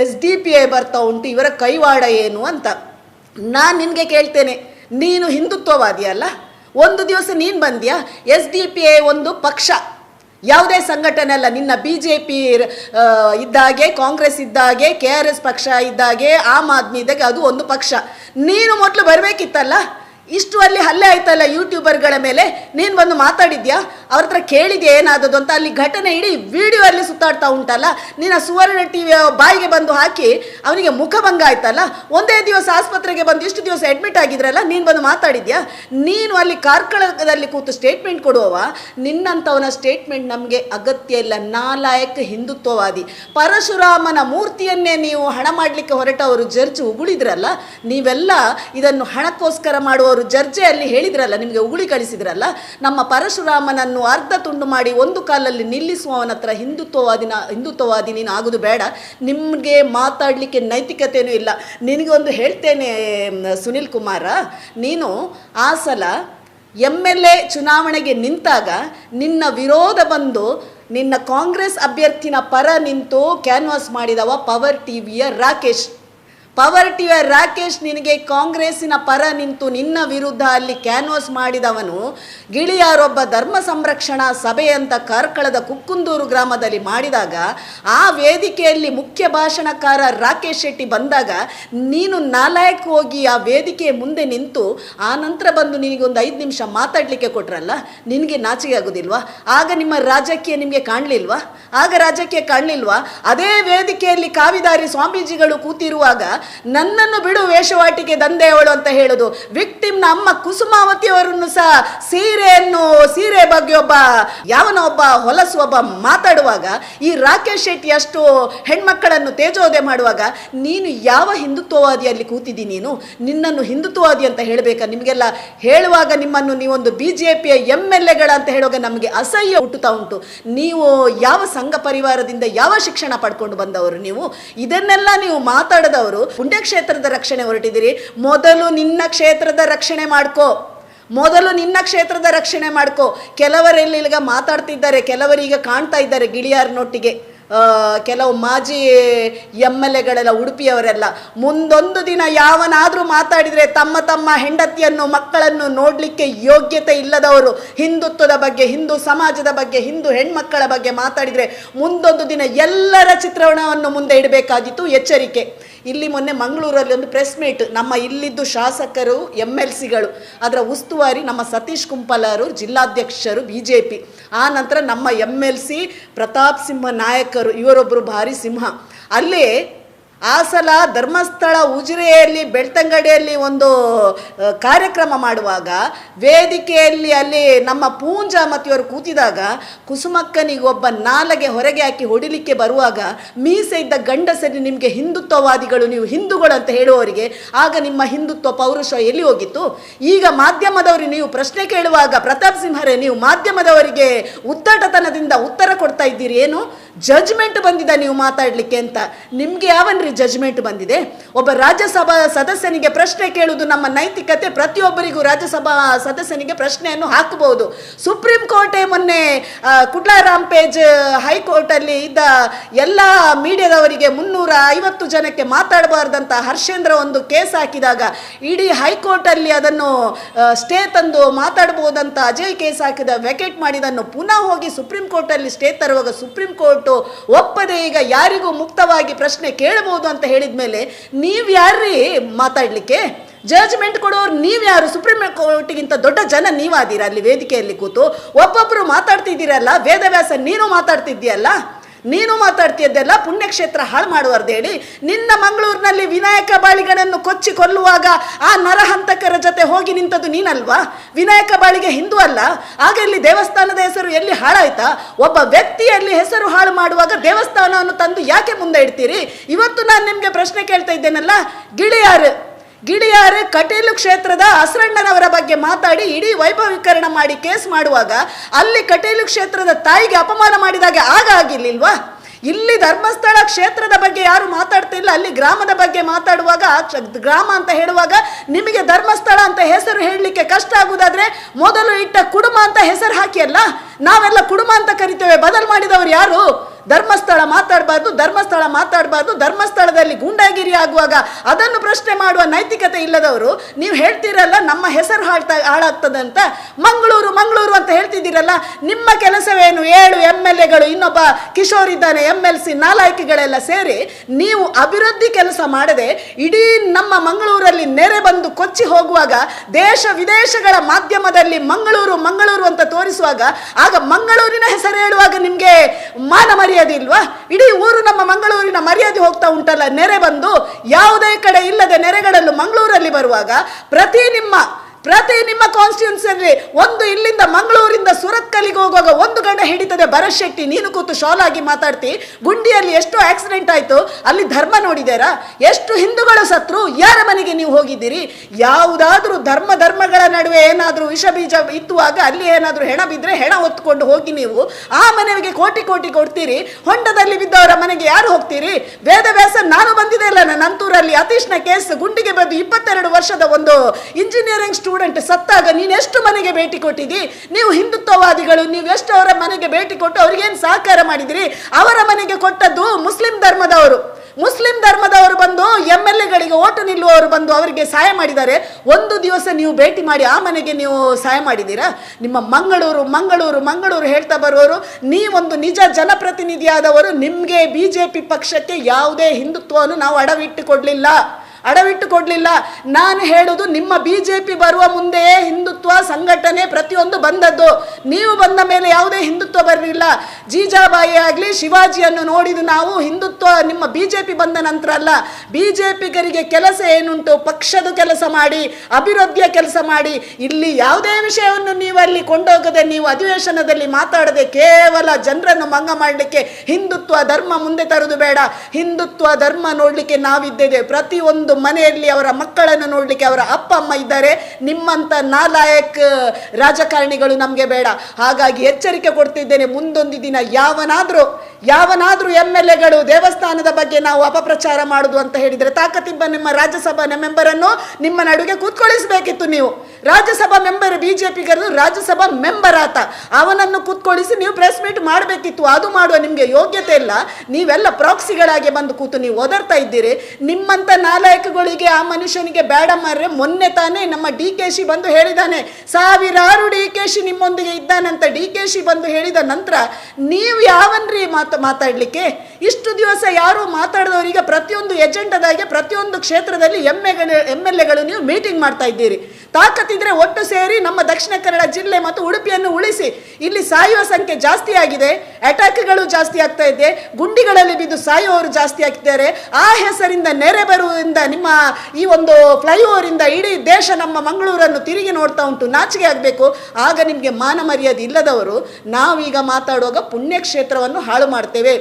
ಎಸ್ ಡಿ ಪಿ ಐ ಬರ್ತಾ ಉಂಟು, ಇವರ ಕೈವಾಡ ಏನು ಅಂತ. ನಾನು ನಿನಗೆ ಕೇಳ್ತೇನೆ, ನೀನು ಹಿಂದುತ್ವವಾದಿಯಲ್ಲ? ಒಂದು ದಿವಸ ನೀನು ಬಂದ್ಯಾ? ಎಸ್ ಡಿ ಪಿ ಎ ಒಂದು ಪಕ್ಷ. ಯಾವುದೇ ಸಂಘಟನೆ ಅಲ್ಲ, ನಿನ್ನ ಬಿ ಜೆ ಪಿ ಇದ್ದಾಗೆ, ಕಾಂಗ್ರೆಸ್ ಇದ್ದಾಗೆ ಕೆ ಆರ್ ಎಸ್ ಪಕ್ಷ ಇದ್ದಾಗೆ, ಆಮ್ ಆದ್ಮಿ ಇದ್ದಾಗೆ, ಅದು ಒಂದು ಪಕ್ಷ. ನೀನು ಮೊದಲು ಬರಬೇಕಿತ್ತಲ್ಲ? ಇಷ್ಟು ಅಲ್ಲಿ ಹಲ್ಲೆ ಆಯ್ತಲ್ಲ ಯೂಟ್ಯೂಬರ್ಗಳ ಮೇಲೆ. ನೀನು ಬಂದು ಮಾತಾಡಿದ್ಯಾ? ಅವ್ರ ಹತ್ರ ಕೇಳಿದ್ಯಾ ಏನಾದದ್ದು ಅಂತ? ಅಲ್ಲಿ ಘಟನೆ ಇಡೀ ವಿಡಿಯೋ ಅಲ್ಲಿ ಸುತ್ತಾಡ್ತಾ ಉಂಟಲ್ಲ. ನೀನು ಸುವರ್ಣ ಟಿವಿಯ ಬಾಯಿಗೆ ಬಂದು ಹಾಕಿ ಅವನಿಗೆ ಮುಖಭಂಗ ಆಯ್ತಲ್ಲ? ಒಂದೇ ದಿವಸ ಆಸ್ಪತ್ರೆಗೆ ಬಂದು ಇಷ್ಟು ದಿವಸ ಅಡ್ಮಿಟ್ ಆಗಿದ್ರಲ್ಲ, ನೀನು ಬಂದು ಮಾತಾಡಿದ್ಯಾ? ನೀನು ಅಲ್ಲಿ ಕಾರ್ಕಳದಲ್ಲಿ ಕೂತು ಸ್ಟೇಟ್ಮೆಂಟ್ ಕೊಡುವವ? ನಿನ್ನಂಥವನ ಸ್ಟೇಟ್ಮೆಂಟ್ ನಮಗೆ ಅಗತ್ಯ ಇಲ್ಲ. ನಾಲಾಯಕ ಹಿಂದುತ್ವವಾದಿ. ಪರಶುರಾಮನ ಮೂರ್ತಿಯನ್ನೇ ನೀವು ಹಣ ಮಾಡಲಿಕ್ಕೆ ಹೊರಟವರು ಜರ್ಜು ಉಗುಳಿದ್ರಲ್ಲ? ನೀವೆಲ್ಲ ಇದನ್ನು ಹಣಕ್ಕೋಸ್ಕರ ಮಾಡುವವರು ಜರ್ಜೆ ಅಲ್ಲಿ ಹೇಳಿದ್ರಲ್ಲ ನಿಮಗೆ ಉಗುಳಿ ಕಳಿಸಿದ್ರಲ್ಲ ನಮ್ಮ ಪರಶುರಾಮನನ್ನು ಅರ್ಧ ತುಂಡು ಮಾಡಿ ಒಂದು ಕಾಲಲ್ಲಿ ನಿಲ್ಲಿಸುವವನ ಹತ್ರ ಹಿಂದುತ್ವವಾದಿನ ಹಿಂದುತ್ವವಾದಿ ನೀನು ಆಗೋದು ಬೇಡ. ನಿಮಗೆ ಮಾತಾಡಲಿಕ್ಕೆ ನೈತಿಕತೆಯೂ ಇಲ್ಲ. ನಿನಗೊಂದು ಹೇಳ್ತೇನೆ ಮ್, ಸುನಿಲ್ ಕುಮಾರ. ನೀನು ಆ ಸಲ ಎಂ ಎಲ್ ಎ ಚುನಾವಣೆಗೆ ನಿಂತಾಗ ನಿನ್ನ ವಿರೋಧ ಬಂದು ನಿನ್ನ ಕಾಂಗ್ರೆಸ್ ಅಭ್ಯರ್ಥಿನ ಪರ ನಿಂತು ಕ್ಯಾನ್ವಾಸ್ ಮಾಡಿದವ ಪವರ್ ಟಿವಿಯ ರಾಕೇಶ್. ಪವರ್ ಟಿವಿಯ ರಾಕೇಶ್ ನಿನಗೆ ಕಾಂಗ್ರೆಸ್ಸಿನ ಪರ ನಿಂತು ನಿನ್ನ ವಿರುದ್ಧ ಅಲ್ಲಿ ಕ್ಯಾನ್ವಾಸ್ ಮಾಡಿದವನು ಗಿಳಿಯಾರೊಬ್ಬ ಧರ್ಮ ಸಂರಕ್ಷಣಾ ಸಭೆ ಅಂತ ಕಾರ್ಕಳದ ಕುಕ್ಕುಂದೂರು ಗ್ರಾಮದಲ್ಲಿ ಮಾಡಿದಾಗ ಆ ವೇದಿಕೆಯಲ್ಲಿ ಮುಖ್ಯ ಭಾಷಣಕಾರ ರಾಕೇಶ್ ಶೆಟ್ಟಿ ಬಂದಾಗ, ನೀನು ನಾಲಾಯಕ್ ಹೋಗಿ ಆ ವೇದಿಕೆಯ ಮುಂದೆ ನಿಂತು ಆ ನಂತರ ಬಂದು ನಿನಗೊಂದು ಐದು ನಿಮಿಷ ಮಾತಾಡಲಿಕ್ಕೆ ಕೊಟ್ರಲ್ಲ? ನಿನಗೆ ನಾಚಿಕೆ ಆಗೋದಿಲ್ವಾ? ಆಗ ನಿಮ್ಮ ರಾಜಕೀಯ ನಿಮಗೆ ಕಾಣಲಿಲ್ವಾ? ಆಗ ರಾಜಕೀಯ ಕಾಣಲಿಲ್ವಾ? ಅದೇ ವೇದಿಕೆಯಲ್ಲಿ ಕಾವಿದಾರಿ ಸ್ವಾಮೀಜಿಗಳು ಕೂತಿರುವಾಗ ನನ್ನನ್ನು ಬಿಡು ವೇಷವಾಟಿಕೆ ದಂಧೆಯವಳು ಅಂತ ಹೇಳೋದು. ವಿಕ್ಟಿಮ್ನ ಅಮ್ಮ ಕುಸುಮಾವತಿ ಅವರನ್ನು ಸಹ ಸೀರೆಯನ್ನು, ಸೀರೆ ಬಗ್ಗೆ ಒಬ್ಬ, ಯಾವನ ಒಬ್ಬ ಹೊಲಸು ಒಬ್ಬ ಮಾತಾಡುವಾಗ, ಈ ರಾಕೇಶ್ ಶೆಟ್ಟಿ ಅಷ್ಟು ಹೆಣ್ಮಕ್ಕಳನ್ನು ತೇಜೋದಯ ಮಾಡುವಾಗ, ನೀನು ಯಾವ ಹಿಂದುತ್ವವಾದಿಯಲ್ಲಿ ಕೂತಿದ್ದಿ ನೀನು? ನಿನ್ನನ್ನು ಹಿಂದುತ್ವವಾದಿ ಅಂತ ಹೇಳಬೇಕಾ? ನಿಮಗೆಲ್ಲ ಹೇಳುವಾಗ ನಿಮ್ಮನ್ನು ನೀವೊಂದು ಬಿ ಜೆ ಪಿಯ ಎಂ ಎಲ್ ಎಗಳ ಅಂತ ಹೇಳುವಾಗ ನಮಗೆ ಅಸಹ್ಯ ಹುಟ್ಟುತ್ತಾ ಉಂಟು. ನೀವು ಯಾವ ಸಂಘ ಪರಿವಾರದಿಂದ ಯಾವ ಶಿಕ್ಷಣ ಪಡ್ಕೊಂಡು ಬಂದವರು ನೀವು? ಇದನ್ನೆಲ್ಲ ನೀವು ಮಾತಾಡದವರು ಪುಣ್ಯಕ್ಷೇತ್ರದ ರಕ್ಷಣೆ ಹೊರಟಿದ್ದೀರಿ. ಮೊದಲು ನಿನ್ನ ಕ್ಷೇತ್ರದ ರಕ್ಷಣೆ ಮಾಡ್ಕೋ. ಮೊದಲು ನಿನ್ನ ಕ್ಷೇತ್ರದ ರಕ್ಷಣೆ ಮಾಡ್ಕೋ. ಕೆಲವರಲ್ಲಿ ಈಗ ಮಾತಾಡ್ತಿದ್ದಾರೆ ಕೆಲವರೀಗ ಕಾಣ್ತಾ ಇದ್ದಾರೆ ಗಿಳಿಯಾರನೊಟ್ಟಿಗೆ. ಕೆಲವು ಮಾಜಿ ಎಂ ಎಲ್ ಎಗಳೆಲ್ಲ ಉಡುಪಿಯವರೆಲ್ಲ. ಮುಂದೊಂದು ದಿನ ಯಾವನಾದರೂ ಮಾತಾಡಿದರೆ ತಮ್ಮ ತಮ್ಮ ಹೆಂಡತಿಯನ್ನು, ಮಕ್ಕಳನ್ನು ನೋಡಲಿಕ್ಕೆ ಯೋಗ್ಯತೆ ಇಲ್ಲದವರು, ಹಿಂದುತ್ವದ ಬಗ್ಗೆ, ಹಿಂದೂ ಸಮಾಜದ ಬಗ್ಗೆ, ಹಿಂದೂ ಹೆಣ್ಮಕ್ಕಳ ಬಗ್ಗೆ ಮಾತಾಡಿದರೆ ಮುಂದೊಂದು ದಿನ ಎಲ್ಲರ ಚಿತ್ರಣವನ್ನು ಮುಂದೆ ಇಡಬೇಕಾಗಿತ್ತು ಎಚ್ಚರಿಕೆ. ಇಲ್ಲಿ ಮೊನ್ನೆ ಮಂಗಳೂರಲ್ಲಿ ಒಂದು ಪ್ರೆಸ್ ಮೀಟ್ ನಮ್ಮ ಇಲ್ಲಿದ್ದು ಶಾಸಕರು ಎಂ ಎಲ್ ಸಿಗಳು ಅದರ ಉಸ್ತುವಾರಿ ನಮ್ಮ ಸತೀಶ್ ಕುಂಪಲರು, ಜಿಲ್ಲಾಧ್ಯಕ್ಷರು ಬಿ ಜೆ ಪಿ ಆ ನಂತರ ನಮ್ಮ M L C Pratap Simha ನಾಯಕರು ಇವರೊಬ್ಬರು ಭಾರಿ ಸಿಂಹ. ಅಲ್ಲಿ ಆ ಸಲ ಧರ್ಮಸ್ಥಳ ಉಜಿರೆಯಲ್ಲಿ, ಬೆಳ್ತಂಗಡಿಯಲ್ಲಿ ಒಂದು ಕಾರ್ಯಕ್ರಮ ಮಾಡುವಾಗ ವೇದಿಕೆಯಲ್ಲಿ ಅಲ್ಲಿ ನಮ್ಮ ಪೂಂಜಾಮತಿಯವರು ಕೂತಿದಾಗ ಕುಸುಮಕ್ಕನಿಗೆ ಒಬ್ಬ ನಾಲಗೆ ಹೊರಗೆ ಹಾಕಿ ಹೊಡಿಲಿಕ್ಕೆ ಬರುವಾಗ ಮೀಸೆ ಇದ್ದ ಗಂಡಸರಿ ನಿಮಗೆ ಹಿಂದುತ್ವವಾದಿಗಳು, ನೀವು ಹಿಂದೂಗಳು ಅಂತ ಹೇಳುವವರಿಗೆ ಆಗ ನಿಮ್ಮ ಹಿಂದುತ್ವ ಪೌರುಷ ಎಲ್ಲಿ ಹೋಗಿತ್ತು? ಈಗ ಮಾಧ್ಯಮದವರು ನೀವು ಪ್ರಶ್ನೆ ಕೇಳುವಾಗ ಪ್ರತಾಪ್ ಸಿಂಹರೇ, ನೀವು ಮಾಧ್ಯಮದವರಿಗೆ ಉತ್ತಟತನದಿಂದ ಉತ್ತರ ಕೊಡ್ತಾ ಇದ್ದೀರಿ, ಏನು? ಜಜ್ಮೆಂಟ್ ಬಂದಿದೆ ನೀವು ಮಾತಾಡಲಿಕ್ಕೆ ಅಂತ. ನಿಮಗೆ ಯಾವನ್ರಿ ಜಜ್ಮೆಂಟ್ ಬಂದಿದೆ. ಒಬ್ಬ ರಾಜ್ಯಸಭಾ ಸದಸ್ಯನಿಗೆ ಪ್ರಶ್ನೆ ಕೇಳುವುದು ನಮ್ಮ ನೈತಿಕತೆ. ಪ್ರತಿಯೊಬ್ಬರಿಗೂ ರಾಜ್ಯಸಭಾ ಸದಸ್ಯನಿಗೆ ಪ್ರಶ್ನೆಯನ್ನು ಹಾಕಬಹುದು. ಸುಪ್ರೀಂ ಕೋರ್ಟೇ ಮೊನ್ನೆ ಕುಡ್ಲಾರಾಮ್ ಪೇಜ್ ಹೈಕೋರ್ಟಲ್ಲಿ ಇದ್ದ ಎಲ್ಲ ಮೀಡಿಯಾದವರಿಗೆ ಮುನ್ನೂರ ಐವತ್ತು ಜನಕ್ಕೆ ಮಾತಾಡಬಾರ್ದಂತ ಹರ್ಷೇಂದ್ರ ಒಂದು ಕೇಸ್ ಹಾಕಿದಾಗ ಇಡೀ ಹೈಕೋರ್ಟಲ್ಲಿ ಅದನ್ನು ಸ್ಟೇ ತಂದು ಮಾತಾಡಬಹುದಂತ ಅಜಯ್ ಕೇಸ್ ಹಾಕಿದ ವೆಕೆಟ್ ಮಾಡಿದನ್ನು ಪುನಃ ಹೋಗಿ ಸುಪ್ರೀಂ ಕೋರ್ಟಲ್ಲಿ ಸ್ಟೇ ತರುವಾಗ ಸುಪ್ರೀಂ ಕೋರ್ಟು ಒಪ್ಪದೆ ಈಗ ಯಾರಿಗೂ ಮುಕ್ತವಾಗಿ ಪ್ರಶ್ನೆ ಕೇಳಬಹುದು ಅಂತ ಹೇಳಿದ ಮೇಲೆ ನೀವು ಯಾರ್ರೀ ಮಾತಾಡಲಿಕ್ಕೆ? ಜಡ್ಜ್ಮೆಂಟ್ ಕೊಡೋರು ನೀವು ಯಾರು? ಸುಪ್ರೀಂ ಕೋರ್ಟ್ಗಿಂತ ದೊಡ್ಡ ಜನ ನೀವಾದೀರ ಅಲ್ಲಿ ವೇದಿಕೆಯಲ್ಲಿ ಕೂತು? ಒಬ್ಬೊಬ್ಬರು ಮಾತಾಡ್ತಿದ್ದೀರಲ್ಲ, ವೇದವ್ಯಾಸ, ನೀನು ಮಾತಾಡ್ತಿದ್ದೀಯಲ್ಲ? ನೀನು ಮಾತಾಡ್ತಿದ್ದೆಲ್ಲ ಪುಣ್ಯಕ್ಷೇತ್ರ ಹಾಳು ಮಾಡುವರ್ದು ಹೇಳಿ ನಿನ್ನ ಮಂಗಳೂರಿನಲ್ಲಿ ವಿನಾಯಕ ಬಾಳಿಗಳನ್ನು ಕೊಚ್ಚಿ ಕೊಲ್ಲುವಾಗ ಆ ನರಹಂತಕರ ಜೊತೆ ಹೋಗಿ ನಿಂತದ್ದು ನೀನಲ್ವಾ? ವಿನಾಯಕ ಬಾಳಿಗೆ ಹಿಂದೂ ಅಲ್ಲ. ಆಗ ಇಲ್ಲಿ ದೇವಸ್ಥಾನದ ಹೆಸರು ಎಲ್ಲಿ ಹಾಳಾಯ್ತಾ? ಒಬ್ಬ ವ್ಯಕ್ತಿಯಲ್ಲಿ ಹೆಸರು ಹಾಳು ಮಾಡುವಾಗ ದೇವಸ್ಥಾನವನ್ನು ತಂದು ಯಾಕೆ ಮುಂದೆ ಇಡ್ತೀರಿ? ಇವತ್ತು ನಾನು ನಿಮಗೆ ಪ್ರಶ್ನೆ ಕೇಳ್ತಾ ಇದ್ದೇನಲ್ಲ, ಗಿಳಿಯಾರು. ಗಿಳಿಯಾರು ಕಟೀಲು ಕ್ಷೇತ್ರದ ಅಸರಣ್ಣನವರ ಬಗ್ಗೆ ಮಾತಾಡಿ ಇಡೀ ವೈಭವೀಕರಣ ಮಾಡಿ ಕೇಸ್ ಮಾಡುವಾಗ ಅಲ್ಲಿ ಕಟೀಲು ಕ್ಷೇತ್ರದ ತಾಯಿಗೆ ಅಪಮಾನ ಮಾಡಿದಾಗ ಆಗ ಆಗಿರ್ಲಿಲ್ವಾ? ಇಲ್ಲಿ ಧರ್ಮಸ್ಥಳ ಕ್ಷೇತ್ರದ ಬಗ್ಗೆ ಯಾರು ಮಾತಾಡ್ತಿಲ್ಲ, ಅಲ್ಲಿ ಗ್ರಾಮದ ಬಗ್ಗೆ ಮಾತಾಡುವಾಗ ಗ್ರಾಮ ಅಂತ ಹೇಳುವಾಗ ನಿಮಗೆ ಧರ್ಮಸ್ಥಳ ಅಂತ ಹೆಸರು ಹೇಳಲಿಕ್ಕೆ ಕಷ್ಟ ಆಗುದಾದ್ರೆ ಮೊದಲು ಇಟ್ಟ ಕುಡುಮ ಅಂತ ಹೆಸರು ಹಾಕಿ ಅಲ್ಲ ನಾವೆಲ್ಲ ಕುಡುಮ ಅಂತ ಕರಿತೇವೆ, ಬದಲು ಮಾಡಿದವರು ಯಾರು? ಧರ್ಮಸ್ಥಳ ಮಾತಾಡಬಾರ್ದು ಧರ್ಮಸ್ಥಳ ಮಾತಾಡಬಾರ್ದು, ಧರ್ಮಸ್ಥಳದಲ್ಲಿ ಗೂಂಡಾಗಿರಿ ಆಗುವಾಗ ಅದನ್ನು ಪ್ರಶ್ನೆ ಮಾಡುವ ನೈತಿಕತೆ ಇಲ್ಲದವರು, ನೀವು ಹೇಳ್ತೀರಲ್ಲ ನಮ್ಮ ಹೆಸರು ಹಾಳ್ತಾ, ಹಾಳಾಗ್ತದಂತ, ಮಂಗಳೂರು ಮಂಗಳೂರು ಅಂತ ಹೇಳ್ತಿದ್ದೀರಲ್ಲ, ನಿಮ್ಮ ಕೆಲಸವೇನು? ಏಳು ಎಂ ಎಲ್ ಎಗಳು ಇನ್ನೊಬ್ಬ ಕಿಶೋರ್ ಇದ್ದಾನೆ ಎಂ ಎಲ್ ಸಿ ನಾಲಾಯಕಿಗಳೆಲ್ಲ ಸೇರಿ ನೀವು ಅಭಿವೃದ್ಧಿ ಕೆಲಸ ಮಾಡದೆ ಇಡೀ ನಮ್ಮ ಮಂಗಳೂರಲ್ಲಿ ನೆರೆ ಬಂದು ಕೊಚ್ಚಿ ಹೋಗುವಾಗ, ದೇಶ ವಿದೇಶಗಳ ಮಾಧ್ಯಮದಲ್ಲಿ ಮಂಗಳೂರು ಮಂಗಳೂರು ಅಂತ ತೋರಿಸುವಾಗ, ಆಗ ಮಂಗಳೂರಿನ ಹೆಸರು ಹೇಳುವಾಗ ನಿಮಗೆ ಮಾನ ಮರ್ಯಾದೆ ಇಲ್ವಾ? ಇಡೀ ಊರು ನಮ್ಮ ಮಂಗಳೂರಿನ ಮರ್ಯಾದೆ ಹೋಗ್ತಾ ಉಂಟಲ್ಲ, ನೆರೆ ಬಂದು ಯಾವುದೇ ಕಡೆ ಇಲ್ಲದೆ ನೆರೆಗಳಲ್ಲೂ ಮಂಗಳೂರಲ್ಲಿ ಬರುವಾಗ ಪ್ರತಿ ನಿಮ್ಮ ಪ್ರತಿ ನಿಮ್ಮ ಕಾನ್ಸ್ಟಿಟ್ಯೂನ್ಸಿಯಲ್ಲಿ ಒಂದು ಇಲ್ಲಿಂದ ಮಂಗಳೂರಿಂದ ಸುರತ್ಕಲ್ಲಿಗೆ ಹೋಗುವಾಗ ಒಂದು ಗಂಟೆ ಹಿಡಿತದೆ ಭರತ್ ಶೆಟ್ಟಿ ನೀನು ಕೂತು ಶಾಲಾಗಿ ಮಾತಾಡ್ತಿ, ಗುಂಡಿಯಲ್ಲಿ ಎಷ್ಟು ಆಕ್ಸಿಡೆಂಟ್ ಆಯ್ತು, ಅಲ್ಲಿ ಧರ್ಮ ನೋಡಿದಾರಾ ಎಷ್ಟು ಹಿಂದೂಗಳು ಸತ್ರು, ಯಾರ ಮನೆಗೆ ನೀವು ಹೋಗಿದ್ದೀರಿ? ಯಾವುದಾದ್ರೂ ಧರ್ಮ ಧರ್ಮಗಳ ನಡುವೆ ಏನಾದರೂ ವಿಷ ಬೀಜ ಇತ್ತುವಾಗ ಅಲ್ಲಿ ಏನಾದರೂ ಹೆಣ ಬಿದ್ದರೆ ಹೆಣ ಹೊತ್ಕೊಂಡು ಹೋಗಿ ನೀವು, ಆ ಮನೆಗೆ ಕೋಟಿ ಕೋಟಿ ಕೊಡ್ತೀರಿ, ಹೊಂಡದಲ್ಲಿ ಬಿದ್ದವರ ಮನೆಗೆ ಯಾರು ಹೋಗ್ತೀರಿ? ವೇದ ವ್ಯಾಸ, ನಾನು ಬಂದಿದೆ ಇಲ್ಲ ನಂತೂರಲ್ಲಿ ಅತೀಶ್ನ ಕೇಸ್ ಗುಂಡಿಗೆ ಬಂದು ಇಪ್ಪತ್ತೆರಡು ವರ್ಷದ ಒಂದು ಇಂಜಿನಿಯರಿಂಗ್ ಸ್ಟೂಡೆಂಟ್ ಸತ್ತಾಗ ನೀನು ಎಷ್ಟು ಮನೆಗೆ ಭೇಟಿ ಕೊಟ್ಟಿದ್ದಿ ನೀವು ಹಿಂದುತ್ವವಾದಿಗಳು, ನೀವು ಎಷ್ಟು ಅವರ ಮನೆಗೆ ಭೇಟಿ ಕೊಟ್ಟು ಅವ್ರಿಗೇನು ಸಹಕಾರ ಮಾಡಿದಿರಿ? ಅವರ ಮನೆಗೆ ಕೊಟ್ಟದ್ದು ಮುಸ್ಲಿಂ ಧರ್ಮದವರು. ಮುಸ್ಲಿಂ ಧರ್ಮದವರು ಬಂದು ಎಂ ಎಲ್ ಎಗಳಿಗೆ ಓಟು ನಿಲ್ಲುವವರು ಬಂದು ಅವರಿಗೆ ಸಹಾಯ ಮಾಡಿದ್ದಾರೆ. ಒಂದು ದಿವಸ ನೀವು ಭೇಟಿ ಮಾಡಿ ಆ ಮನೆಗೆ ನೀವು ಸಹಾಯ ಮಾಡಿದ್ದೀರಾ? ನಿಮ್ಮ ಮಂಗಳೂರು ಮಂಗಳೂರು ಮಂಗಳೂರು ಹೇಳ್ತಾ ಬರುವವರು, ನೀವೊಂದು ನಿಜ ಜನಪ್ರತಿನಿಧಿಯಾದವರು, ನಿಮಗೆ ಬಿ ಜೆ ಪಿ ಪಕ್ಷಕ್ಕೆ ಯಾವುದೇ ಹಿಂದುತ್ವವನ್ನು ನಾವು ಅಡವಿಟ್ಟು ಕೊಡಲಿಲ್ಲ. ಅಡವಿಟ್ಟು ಕೊಡಲಿಲ್ಲ ನಾನು ಹೇಳುದು ನಿಮ್ಮ ಬಿ ಜೆ ಪಿ ಬರುವ ಮುಂದೆಯೇ ಹಿಂದುತ್ವ ಸಂಘಟನೆ ಪ್ರತಿಯೊಂದು ಬಂದದ್ದು. ನೀವು ಬಂದ ಮೇಲೆ ಯಾವುದೇ ಹಿಂದುತ್ವ ಬರಲಿಲ್ಲ. ಜೀಜಾಬಾಯಿ ಆಗಲಿ, ಶಿವಾಜಿಯನ್ನು ನೋಡಿದ ನಾವು ಹಿಂದುತ್ವ ನಿಮ್ಮ ಬಿ ಜೆ ಪಿ ಬಂದ ನಂತರ ಅಲ್ಲ ಬಿ ಜೆ ಪಿಗರಿಗೆ ಕೆಲಸ ಏನುಂಟು ಪಕ್ಷದ ಕೆಲಸ ಮಾಡಿ, ಅಭಿವೃದ್ಧಿಯ ಕೆಲಸ ಮಾಡಿ. ಇಲ್ಲಿ ಯಾವುದೇ ವಿಷಯವನ್ನು ನೀವು ಅಲ್ಲಿ ಕೊಂಡೋಗದೆ ನೀವು ಅಧಿವೇಶನದಲ್ಲಿ ಮಾತಾಡದೆ ಕೇವಲ ಜನರನ್ನು ಮಂಗ ಮಾಡಲಿಕ್ಕೆ ಹಿಂದುತ್ವ ಧರ್ಮ ಮುಂದೆ ತರುವುದು ಬೇಡ. ಹಿಂದುತ್ವ ಧರ್ಮ ನೋಡಲಿಕ್ಕೆ ನಾವಿದ್ದೇವೆ. ಪ್ರತಿಯೊಂದು ಮನೆಯಲ್ಲಿ ಅವರ ಮಕ್ಕಳನ್ನು ನೋಡಲಿಕ್ಕೆ ಅವರ ಅಪ್ಪ, ಅಮ್ಮ ಇದ್ದಾರೆ. ನಿಮ್ಮಂಥ ನಾಲಾಯಕ್ ರಾಜಕಾರಣಿಗಳು ನಮಗೆ ಬೇಡ. ಹಾಗಾಗಿ ಎಚ್ಚರಿಕೆ ಕೊಡ್ತಿದ್ದೇನೆ. ಮುಂದೊಂದು ದಿನ ಯಾವನಾದರೂ ಯಾವನಾದರೂ ಎಂ ಎಲ್ ಎಗಳು ದೇವಸ್ಥಾನದ ಬಗ್ಗೆ ನಾವು ಅಪಪ್ರಚಾರ ಮಾಡುದು ಅಂತ ಹೇಳಿದರೆ ತಾಕತ್ತಿಬ್ಬ ನಿಮ್ಮ ರಾಜ್ಯಸಭಾ ಮೆಂಬರನ್ನು ನಿಮ್ಮ ನಡುಗೆ ಕೂತ್ಕೊಳಿಸಬೇಕಿತ್ತು ನೀವು. ರಾಜ್ಯಸಭಾ ಮೆಂಬರ್ ಬಿ ಜೆ ಪಿಗರು ರಾಜ್ಯಸಭಾ ಮೆಂಬರ್ ಆತ. ಅವನನ್ನು ಕೂತ್ಕೊಳಿಸಿ ನೀವು ಪ್ರೆಸ್ ಮೀಟ್ ಮಾಡಬೇಕಿತ್ತು. ಅದು ಮಾಡುವ ನಿಮಗೆ ಯೋಗ್ಯತೆ ಇಲ್ಲ. ನೀವೆಲ್ಲ ಪ್ರಾಕ್ಸಿಗಳಾಗಿ ಬಂದು ಕೂತು ನೀವು ಒದರ್ತಾ ಇದ್ದೀರಿ. ನಿಮ್ಮಂಥ ನಾಲಾಯಕಗಳಿಗೆ ಆ ಮನುಷ್ಯನಿಗೆ ಬೇಡ ಮಾರ್ರೆ, ಮೊನ್ನೆ ತಾನೇ ನಮ್ಮ ಡಿ ಕೆ ಶಿ ಬಂದು ಹೇಳಿದಾನೆ. ಸಾವಿರಾರು ಡಿ ಕೆ ಶಿ ನಿಮ್ಮೊಂದಿಗೆ ಇದ್ದಾನಂತ ಡಿ ಕೆ ಶಿ ಬಂದು ಹೇಳಿದ ನಂತರ ನೀವು ಯಾವನ್ರಿ ಮಾತು, ಮಾತಾಡಲಿಕ್ಕೆ? ಇಷ್ಟು ದಿವಸ ಯಾರು ಮಾತಾಡಿದವರಿಗೆ ಪ್ರತಿಯೊಂದು ಎಜೆಂಡದಾಗೆ ಪ್ರತಿಯೊಂದು ಕ್ಷೇತ್ರದಲ್ಲಿ ಎಂ ಎಂ ಎಲ್ ಎಗಳು ನೀವು ಮೀಟಿಂಗ್ ಮಾಡ್ತಾ ಇದ್ದೀರಿ. ತಾಕತ್ತಿದ್ರೆ ಒಟ್ಟು ಸೇರಿ ನಮ್ಮ ದಕ್ಷಿಣ ಕನ್ನಡ ಜಿಲ್ಲೆ ಮತ್ತು ಉಡುಪಿಯನ್ನು ಉಳಿಸಿ. ಇಲ್ಲಿ ಸಾಯುವ ಸಂಖ್ಯೆ ಜಾಸ್ತಿ ಆಗಿದೆ. ಅಟ್ಯಾಕ್ಗಳು ಜಾಸ್ತಿ ಆಗ್ತಾ ಇದೆ. ಗುಂಡಿಗಳಲ್ಲಿ ಬಿದ್ದು ಸಾಯುವವರು ಜಾಸ್ತಿ ಆಗ್ತಿದ್ದಾರೆ. ಆ ಹೆಸರಿಂದ ನೆರೆ ಬರುವುದರಿಂದ ನಿಮ್ಮ ಈ ಒಂದು ಫ್ಲೈಓವರ್ ಇಂದ ಇಡೀ ದೇಶ ನಮ್ಮ ಮಂಗಳೂರನ್ನು ತಿರುಗಿ ನೋಡ್ತಾ ಉಂಟು. ನಾಚಿಕೆ ಆಗಬೇಕು. ಆಗ ನಿಮಗೆ ಮಾನ ಮರ್ಯಾದೆ ಇಲ್ಲದವರು ನಾವೀಗ ಮಾತಾಡುವಾಗ ಪುಣ್ಯಕ್ಷೇತ್ರವನ್ನು ಹಾಳು ಮಾಡ್ತೇವೆ.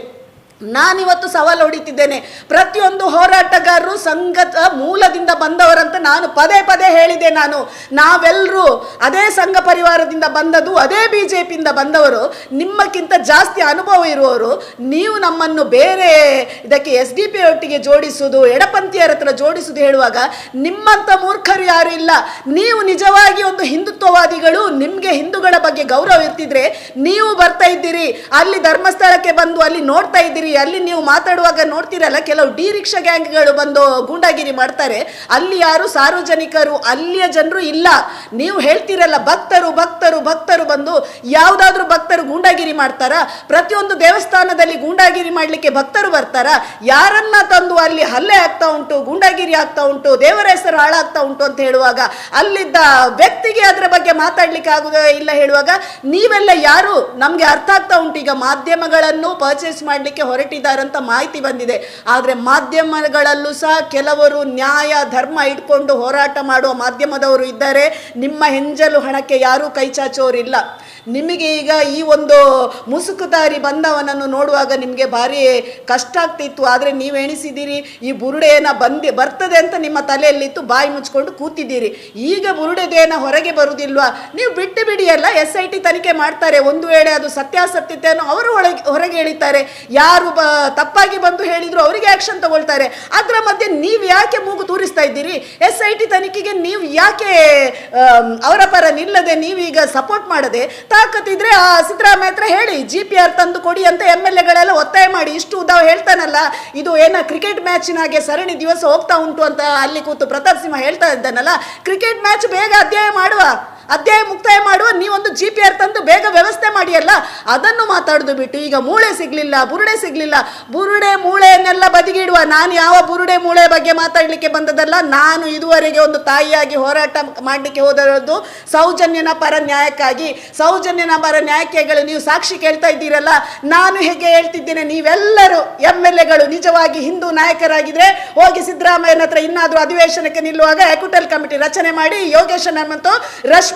ನಾನಿವತ್ತು ಸವಾಲು ಹೊಡಿತಿದ್ದೇನೆ. ಪ್ರತಿಯೊಂದು ಹೋರಾಟಗಾರರು ಸಂಘದ ಮೂಲದಿಂದ ಬಂದವರಂತ ನಾನು ಪದೇ ಪದೇ ಹೇಳಿದೆ ನಾನು. ನಾವೆಲ್ಲರೂ ಅದೇ ಸಂಘ ಪರಿವಾರದಿಂದ ಬಂದದ್ದು, ಅದೇ ಬಿ ಜೆ ಪಿಯಿಂದ ಬಂದವರು. ನಿಮ್ಮಕ್ಕಿಂತ ಜಾಸ್ತಿ ಅನುಭವ ಇರುವವರು. ನೀವು ನಮ್ಮನ್ನು ಬೇರೆ ಇದಕ್ಕೆ ಎಸ್ ಡಿ ಪಿ ಒಟ್ಟಿಗೆ ಜೋಡಿಸುವುದು ಎಡಪಂಥಿಯರ ಹತ್ರ ಜೋಡಿಸುವುದು ಹೇಳುವಾಗ ನಿಮ್ಮಂಥ ಮೂರ್ಖರು ಯಾರು ಇಲ್ಲ. ನೀವು ನಿಜವಾಗಿ ಒಂದು ಹಿಂದುತ್ವವಾದಿಗಳು, ನಿಮಗೆ ಹಿಂದೂಗಳ ಬಗ್ಗೆ ಗೌರವ ಇರ್ತಿದ್ರೆ ನೀವು ಬರ್ತಾ ಇದ್ದೀರಿ. ಅಲ್ಲಿ ಧರ್ಮಸ್ಥಳಕ್ಕೆ ಬಂದು ಅಲ್ಲಿ ನೋಡ್ತಾ ಇದ್ದೀರಿ. ಅಲ್ಲಿ ನೀವು ಮಾತಾಡುವಾಗ ನೋಡ್ತೀರಲ್ಲ, ಕೆಲವು ಡಿ ರಿಕ್ಷಾ ಗ್ಯಾಂಗ್ಗಳು ಬಂದು ಗೂಂಡಾಗಿರಿ ಮಾಡ್ತಾರೆ. ಅಲ್ಲಿ ಯಾರು ಸಾರ್ವಜನಿಕರು, ಅಲ್ಲಿಯ ಜನರು ಇಲ್ಲ. ನೀವು ಹೇಳ್ತೀರಲ್ಲ, ಭಕ್ತರು ಭಕ್ತರು ಭಕ್ತರು ಬಂದು ಯಾವುದಾದ್ರೂ ಭಕ್ತರು ಗೂಂಡಾಗಿರಿ ಮಾಡ್ತಾರಾ? ಪ್ರತಿಯೊಂದು ದೇವಸ್ಥಾನದಲ್ಲಿ ಗೂಂಡಾಗಿರಿ ಮಾಡಲಿಕ್ಕೆ ಭಕ್ತರು ಬರ್ತಾರಾ? ಯಾರನ್ನ ತಂದು ಅಲ್ಲಿ ಹಲ್ಲೆ ಆಗ್ತಾ ಉಂಟು, ಗೂಂಡಾಗಿರಿ ಆಗ್ತಾ ಉಂಟು, ದೇವರ ಹೆಸರು ಹಾಳಾಗ್ತಾ ಉಂಟು ಅಂತ ಹೇಳುವಾಗ, ಅಲ್ಲಿದ್ದ ವ್ಯಕ್ತಿಗೆ ಅದರ ಬಗ್ಗೆ ಮಾತಾಡ್ಲಿಕ್ಕೆ ಆಗುದ ಇಲ್ಲ ಹೇಳುವಾಗ, ನೀವೆಲ್ಲ ಯಾರು? ನಮಗೆ ಅರ್ಥ ಆಗ್ತಾ ಉಂಟು. ಈಗ ಮಾಧ್ಯಮಗಳನ್ನು ಪರ್ಚೇಸ್ ಮಾಡಲಿಕ್ಕೆ ಹೊರಟಿದ್ದಾರಂತ ಮಾಹಿತಿ ಬಂದಿದೆ. ಆದರೆ ಮಾಧ್ಯಮಗಳಲ್ಲೂ ಸಹ ಕೆಲವರು ನ್ಯಾಯ, ಧರ್ಮ ಇಟ್ಕೊಂಡು ಹೋರಾಟ ಮಾಡುವ ಮಾಧ್ಯಮದವರು ಇದ್ದಾರೆ. ನಿಮ್ಮ ಹೆಂಜಲು ಹಣಕ್ಕೆ ಯಾರೂ ಕೈ ಚಾಚೋರಿಲ್ಲ. ನಿಮಗೆ ಈಗ ಈ ಒಂದು ಮುಸುಕುದಾರಿ ಬಂದವನನ್ನು ನೋಡುವಾಗ ನಿಮಗೆ ಭಾರಿ ಕಷ್ಟ ಆಗ್ತಿತ್ತು. ಆದರೆ ನೀವು ಎಣಿಸಿದ್ದೀರಿ ಈ ಬುರುಡೆನ ಬಂದಿ, ಬರ್ತದೆ ಅಂತ ನಿಮ್ಮ ತಲೆಯಲ್ಲಿತ್ತು, ಬಾಯಿ ಮುಚ್ಕೊಂಡು ಕೂತಿದ್ದೀರಿ. ಈಗ ಬುರುಡೆದೇನ ಹೊರಗೆ ಬರುವುದಿಲ್ವಾ ನೀವು ಬಿಟ್ಟು ಬಿಡಿ ಅಲ್ಲ ಎಸ್ ಐ ಟಿ ತನಿಖೆ ಮಾಡ್ತಾರೆ. ಒಂದು ವೇಳೆ ಅದು ಸತ್ಯಾಸತ್ಯತೆಯನ್ನು ಅವರು ಹೊರಗೆ ಹೊರಗೆ ಎಳಿತಾರೆ. ಯಾರು ಬ, ತಪ್ಪಾಗಿ ಬಂದು ಹೇಳಿದ್ರು ಅವರಿಗೆ ಆಕ್ಷನ್ ತಗೊಳ್ತಾರೆ. ಅದರ ಮಧ್ಯೆ ನೀವು ಯಾಕೆ ಮೂಗು ತೂರಿಸ್ತಾ ಇದ್ದೀರಿ? ಎಸ್ ಐ ಟಿ ತನಿಖೆಗೆ ನೀವು ಯಾಕೆ ಅವರ ಪರ ನಿಲ್ಲದೆ ನೀವೀಗ ಸಪೋರ್ಟ್ ಮಾಡದೆ ತಾಕತ್ತಿದ್ರೆ ಆ ಸಿದ್ದರಾಮಯ್ಯ ಹತ್ರ ಹೇಳಿ ಜಿ ಪಿ ಆರ್ ತಂದು ಕೊಡಿ ಅಂತ ಎಂ ಎಲ್ ಎಗಳೆಲ್ಲ ಒತ್ತಾಯ ಮಾಡಿ, ಇಷ್ಟು ಉದಾವ್ ಹೇಳ್ತಾನಲ್ಲ, ಇದು ಏನ ಕ್ರಿಕೆಟ್ ಮ್ಯಾಚಿನಾಗೆ ಸರಣಿ ದಿವಸ ಹೋಗ್ತಾ ಉಂಟು ಅಂತ ಅಲ್ಲಿ ಕೂತು ಪ್ರತಾಪ್ ಸಿಂಹ ಹೇಳ್ತಾ ಇದ್ದಾನಲ್ಲ ಕ್ರಿಕೆಟ್ ಮ್ಯಾಚ್ ಬೇಗ ಅಧ್ಯಯನ ಮಾಡುವ. ಅಧ್ಯಾಯ ಮುಕ್ತಾಯ ಮಾಡುವ ನೀವೊಂದು ಜಿ ಪಿ ಆರ್ ತಂದು ಬೇಗ ವ್ಯವಸ್ಥೆ ಮಾಡಿಯಲ್ಲ ಅದನ್ನು ಮಾತಾಡೋದು ಬಿಟ್ಟು, ಈಗ ಮೂಳೆ ಸಿಗ್ಲಿಲ್ಲ, ಬುರುಡೆ ಸಿಗ್ಲಿಲ್ಲ, ಬುರುಡೆ ಮೂಳೆಯನ್ನೆಲ್ಲ ಬದಿಗಿಡುವ, ನಾನು ಯಾವ ಬುರುಡೆ ಮೂಳೆ ಬಗ್ಗೆ ಮಾತಾಡಲಿಕ್ಕೆ ಬಂದದಲ್ಲ? ನಾನು ಇದುವರೆಗೆ ಒಂದು ತಾಯಿಯಾಗಿ ಹೋರಾಟ ಮಾಡಲಿಕ್ಕೆ ಹೋದರದ್ದು ಸೌಜನ್ಯನ ಪರ ನ್ಯಾಯಕ್ಕಾಗಿ. ಸೌಜನ್ಯನ ಪರ ನ್ಯಾಯಕ್ಕೆಗಳು ನೀವು ಸಾಕ್ಷಿ ಕೇಳ್ತಾ ಇದ್ದೀರಲ್ಲ? ನಾನು ಹೇಗೆ ಹೇಳ್ತಿದ್ದೇನೆ, ನೀವೆಲ್ಲರೂ ಎಂ ಎಲ್ ಎಗಳು ನಿಜವಾಗಿ ಹಿಂದೂ ನಾಯಕರಾಗಿದ್ರೆ ಹೋಗಿ ಸಿದ್ದರಾಮಯ್ಯನ ಹತ್ರ ಇನ್ನಾದರೂ ಅಧಿವೇಶನಕ್ಕೆ ನಿಲ್ಲುವಾಗ ಎಕ್ವಿಟಲ್ ಕಮಿಟಿ ರಚನೆ ಮಾಡಿ ಯೋಗೇಶ್ವರ ಮತ್ತು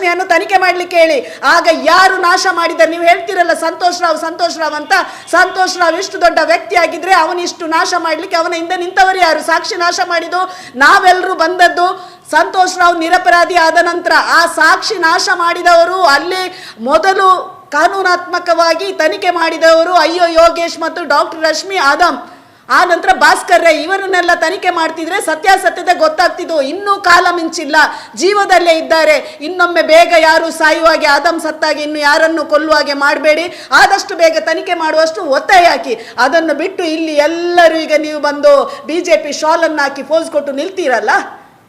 ರಶ್ಮಿಯನ್ನು ತನಿಖೆ ಮಾಡಲಿಕ್ಕೆ ಹೇಳಿ. ಆಗ ಯಾರು ನಾಶ ಮಾಡಿದ್ದಾರೆ ನೀವು ಹೇಳ್ತಿರಲ್ಲ, ಸಂತೋಷ್ ರಾವ್ ಸಂತೋಷ್ ರಾವ್ ಅಂತ. ಸಂತೋಷ್ ರಾವ್ ಇಷ್ಟು ದೊಡ್ಡ ವ್ಯಕ್ತಿ ಆಗಿದ್ರೆ ಅವನಿಷ್ಟು ನಾಶ ಮಾಡಲಿಕ್ಕೆ ಅವನ ಹಿಂದೆ ನಿಂತವರು ಯಾರು? ಸಾಕ್ಷಿ ನಾಶ ಮಾಡಿದ್ದು ನಾವೆಲ್ಲರೂ ಬಂದದ್ದು ಸಂತೋಷ್ ರಾವ್ ನಿರಪರಾಧಿ ಆದ ನಂತರ. ಆ ಸಾಕ್ಷಿ ನಾಶ ಮಾಡಿದವರು ಅಲ್ಲಿ ಮೊದಲು ಕಾನೂನಾತ್ಮಕವಾಗಿ ತನಿಖೆ ಮಾಡಿದವರು ಅಯ್ಯೋ ಯೋಗೇಶ್ ಮತ್ತು ಡಾಕ್ಟರ್ ರಶ್ಮಿ ಆದಮ್. ಆ ನಂತರ ಭಾಸ್ಕರ್ ರೈ ಇವರನ್ನೆಲ್ಲ ತನಿಖೆ ಮಾಡ್ತಿದ್ರೆ ಸತ್ಯಾಸತ್ಯತೆ ಗೊತ್ತಾಗ್ತಿದ್ದು. ಇನ್ನೂ ಕಾಲ ಮಿಂಚಿಲ್ಲ. ಜೀವದಲ್ಲೇ ಇದ್ದಾರೆ. ಇನ್ನೊಮ್ಮೆ ಬೇಗ ಯಾರು ಸಾಯುವಾಗೆ, ಆದಮ್ ಸತ್ತಾಗಿ, ಇನ್ನು ಯಾರನ್ನು ಕೊಲ್ಲುವಾಗೆ ಮಾಡಬೇಡಿ. ಆದಷ್ಟು ಬೇಗ ತನಿಖೆ ಮಾಡುವಷ್ಟು ಒತ್ತಾಯ ಹಾಕಿ. ಅದನ್ನು ಬಿಟ್ಟು ಇಲ್ಲಿ ಎಲ್ಲರೂ ಈಗ ನೀವು ಬಂದು ಬಿ ಜೆ ಪಿ ಶಾಲನ್ನು ಹಾಕಿ ಫೋಸ್ ಕೊಟ್ಟು ನಿಲ್ತೀರಲ್ಲ?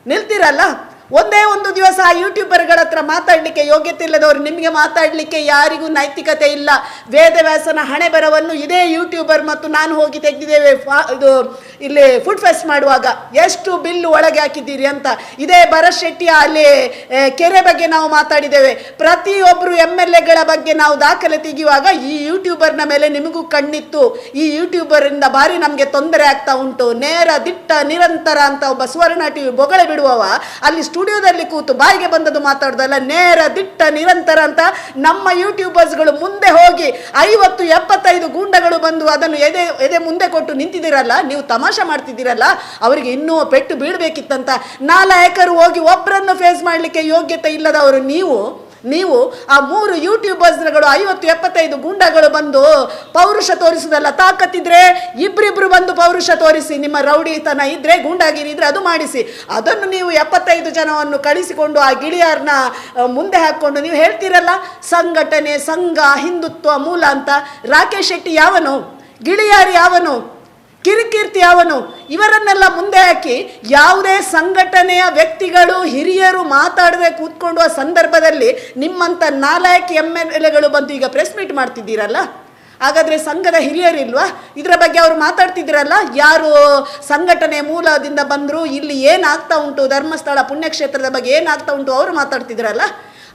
ನಿಲ್ತೀರಲ್ಲ? ಒಂದೇ ಒಂದು ದಿವಸ ಆ ಯೂಟ್ಯೂಬರ್ಗಳ ಹತ್ರ ಮಾತಾಡಲಿಕ್ಕೆ ಯೋಗ್ಯತೆ ಇಲ್ಲದವರು ನಿಮಗೆ ಮಾತಾಡಲಿಕ್ಕೆ ಯಾರಿಗೂ ನೈತಿಕತೆ ಇಲ್ಲ. ವೇದವ್ಯಾಸನ ಹಣೆ ಬರವನ್ನು ಇದೇ ಯೂಟ್ಯೂಬರ್ ಮತ್ತು ನಾನು ಹೋಗಿ ತೆಗೆದಿದ್ದೇವೆ. ಇದು ಇಲ್ಲಿ ಫುಡ್ ಫೆಸ್ಟ್ ಮಾಡುವಾಗ ಎಷ್ಟು ಬಿಲ್ಲು ಒಳಗೆ ಹಾಕಿದ್ದೀರಿ ಅಂತ. ಇದೇ ಭರತ್ ಶೆಟ್ಟಿಯ ಅಲ್ಲಿ ಕೆರೆ ಬಗ್ಗೆ ನಾವು ಮಾತಾಡಿದ್ದೇವೆ. ಪ್ರತಿಯೊಬ್ಬರು ಎಂ ಎಲ್ ಎಗಳ ಬಗ್ಗೆ ನಾವು ದಾಖಲೆ ತೆಗೆಯುವಾಗ ಈ ಯೂಟ್ಯೂಬರ್ನ ಮೇಲೆ ನಿಮಗೂ ಕಣ್ಣಿತ್ತು. ಈ ಯೂಟ್ಯೂಬರಿಂದ ಭಾರಿ ನಮಗೆ ತೊಂದರೆ ಆಗ್ತಾ ಉಂಟು. ನೇರ ದಿಟ್ಟ ನಿರಂತರ ಅಂತ ಒಬ್ಬ ಸುವರ್ಣ ಟಿವಿ ಬೊಗಳೆ ಬಿಡುವವ ಅಲ್ಲಿ ಸ್ಟುಡಿಯೋದಲ್ಲಿ ಕೂತು ಬಾಯಿಗೆ ಬಂದದ್ದು ಮಾತಾಡೋದಲ್ಲ, ನೇರ ದಿಟ್ಟ ನಿರಂತರ ಅಂತ ನಮ್ಮ ಯೂಟ್ಯೂಬರ್ಸ್ಗಳು ಮುಂದೆ ಹೋಗಿ ಐವತ್ತು ಎಪ್ಪತ್ತೈದು ಗೂಂಡಗಳು ಬಂದು ಅದನ್ನು ಎದೆ ಎದೆ ಮುಂದೆ ಕೊಟ್ಟು ನಿಂತಿದ್ದೀರಲ್ಲ, ನೀವು ತಮಾಷೆ ಮಾಡ್ತಿದ್ದೀರಲ್ಲ, ಅವರಿಗೆ ಇನ್ನೂ ಪೆಟ್ಟು ಬೀಳ್ಬೇಕಿತ್ತಂತ ನಾಲ್ಕು ಹೋಗಿ ಒಬ್ಬರನ್ನು ಫೇಸ್ ಮಾಡಲಿಕ್ಕೆ ಯೋಗ್ಯತೆ ಇಲ್ಲದವರು ನೀವು ನೀವು ಆ ಮೂರು ಯೂಟ್ಯೂಬರ್ಸ್ಗಳು ಐವತ್ತು, ಎಪ್ಪತ್ತೈದು ಗುಂಡಗಳು ಬಂದು ಪೌರುಷ ತೋರಿಸೋದಲ್ಲ ತಾಕತ್ತಿದ್ರೆ ಇಬ್ಬರಿಬ್ರು ಬಂದು ಪೌರುಷ ತೋರಿಸಿ, ನಿಮ್ಮ ರೌಡಿತನ ಇದ್ರೆ, ಗುಂಡಾಗಿರಿ ಇದ್ರೆ ಅದು ಮಾಡಿಸಿ. ಅದನ್ನು ನೀವು ಎಪ್ಪತ್ತೈದು ಜನವನ್ನು ಕಳಿಸಿಕೊಂಡು ಆ ಗಿಳಿಯಾರ್ನ ಮುಂದೆ ಹಾಕ್ಕೊಂಡು ನೀವು ಹೇಳ್ತೀರಲ್ಲ, ಸಂಘಟನೆ, ಸಂಘ, ಹಿಂದುತ್ವ, ಮೂಲ ಅಂತ. ರಾಕೇಶ್ ಶೆಟ್ಟಿ ಯಾವನು? ಗಿಳಿಯಾರು ಯಾವನು? ಕಿರಿಕೀರ್ತಿ ಅವನು ಇವರನ್ನೆಲ್ಲ ಮುಂದೆ ಹಾಕಿ ಯಾವುದೇ ಸಂಘಟನೆಯ ವ್ಯಕ್ತಿಗಳು, ಹಿರಿಯರು ಮಾತಾಡದೆ ಕೂತ್ಕೊಳ್ಳುವ ಸಂದರ್ಭದಲ್ಲಿ ನಿಮ್ಮಂಥ ನಾಲಾಯಕ್ ಎಂ ಎಲ್ ಎಗಳು ಬಂದು ಈಗ ಪ್ರೆಸ್ ಮೀಟ್ ಮಾಡ್ತಿದ್ದೀರಲ್ಲ? ಹಾಗಾದರೆ ಸಂಘದ ಹಿರಿಯರಿಲ್ವಾ ಇದರ ಬಗ್ಗೆ ಅವರು ಮಾತಾಡ್ತಿದ್ದೀರಲ್ಲ ಯಾರು ಸಂಘಟನೆ ಮೂಲದಿಂದ ಬಂದರು, ಇಲ್ಲಿ ಏನಾಗ್ತಾ ಉಂಟು? ಧರ್ಮಸ್ಥಳ, ಪುಣ್ಯಕ್ಷೇತ್ರದ ಬಗ್ಗೆ ಏನಾಗ್ತಾ ಉಂಟು? ಅವರು ಮಾತಾಡ್ತಿದ್ರಲ್ಲ?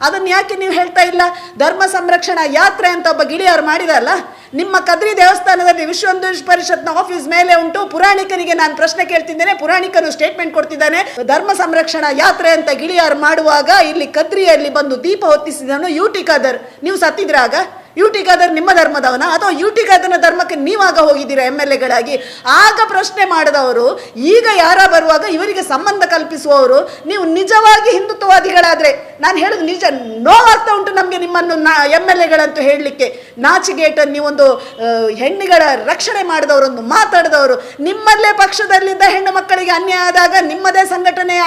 ಅದನ್ನು ಯಾಕೆ ನೀವು ಹೇಳ್ತಾ ಇಲ್ಲ? ಧರ್ಮ ಸಂರಕ್ಷಣಾ ಯಾತ್ರೆ ಅಂತ ಒಬ್ಬ ಗಿಳಿಯವರು ಮಾಡಿದಲ್ಲ ನಿಮ್ಮ ಕದ್ರಿ ದೇವಸ್ಥಾನದಲ್ಲಿ ವಿಶ್ವ ಹಿಂದೂ ಪರಿಷತ್ನ ಆಫೀಸ್ ಮೇಲೆ ಉಂಟು. ಪುರಾಣಿಕನಿಗೆ ನಾನು ಪ್ರಶ್ನೆ ಕೇಳ್ತಿದ್ದೇನೆ ಪುರಾಣಿಕನು ಸ್ಟೇಟ್ಮೆಂಟ್ ಕೊಡ್ತಿದ್ದಾನೆ. ಧರ್ಮ ಸಂರಕ್ಷಣಾ ಯಾತ್ರೆ ಅಂತ ಗಿಳಿಯಾರು ಮಾಡುವಾಗ ಇಲ್ಲಿ ಕದ್ರಿಯಲ್ಲಿ ಬಂದು ದೀಪ ಹೊತ್ತಿಸಿದನು ಯೂಟಿ ಖದರ್. ನೀವು ಸತ್ತಿದ್ರಾಗ ಯೂಟಿ ಖದರ್ ನಿಮ್ಮ ಧರ್ಮದವನ? ಅಥವಾ ಯೂಟಿ ಖದರ್ನ ಧರ್ಮಕ್ಕೆ ನೀವಾಗ ಹೋಗಿದ್ದೀರಾ ಎಂ ಎಲ್ ಎಗಳಾಗಿ? ಆಗ ಪ್ರಶ್ನೆ ಮಾಡಿದವರು, ಈಗ ಯಾರ ಬರುವಾಗ ಇವರಿಗೆ ಸಂಬಂಧ ಕಲ್ಪಿಸುವವರು, ನೀವು ನಿಜವಾಗಿ ಹಿಂದುತ್ವವಾದಿಗಳಾದ್ರೆ, ನಾನು ಹೇಳುದು ನಿಜ ನೋವಾಗ್ತಾ ಉಂಟು ನಮಗೆ ನಿಮ್ಮನ್ನು ನಾ ಎಂ ಎಲ್ ಎಗಳಂತೂ ಹೇಳಲಿಕ್ಕೆ. ನಾಚಿಗೇಟ ನೀವೊಂದು ಹೆಣ್ಣುಗಳ ರಕ್ಷಣೆ ಮಾಡಿದವರೊಂದು ಮಾತಾಡಿದವರು, ನಿಮ್ಮಲ್ಲೇ ಪಕ್ಷದಲ್ಲಿದ್ದ ಹೆಣ್ಣು ಮಕ್ಕಳಿಗೆ ಅನ್ಯಾಯ ಆದಾಗ, ನಿಮ್ಮದೇ ಸಂಘಟನೆಯ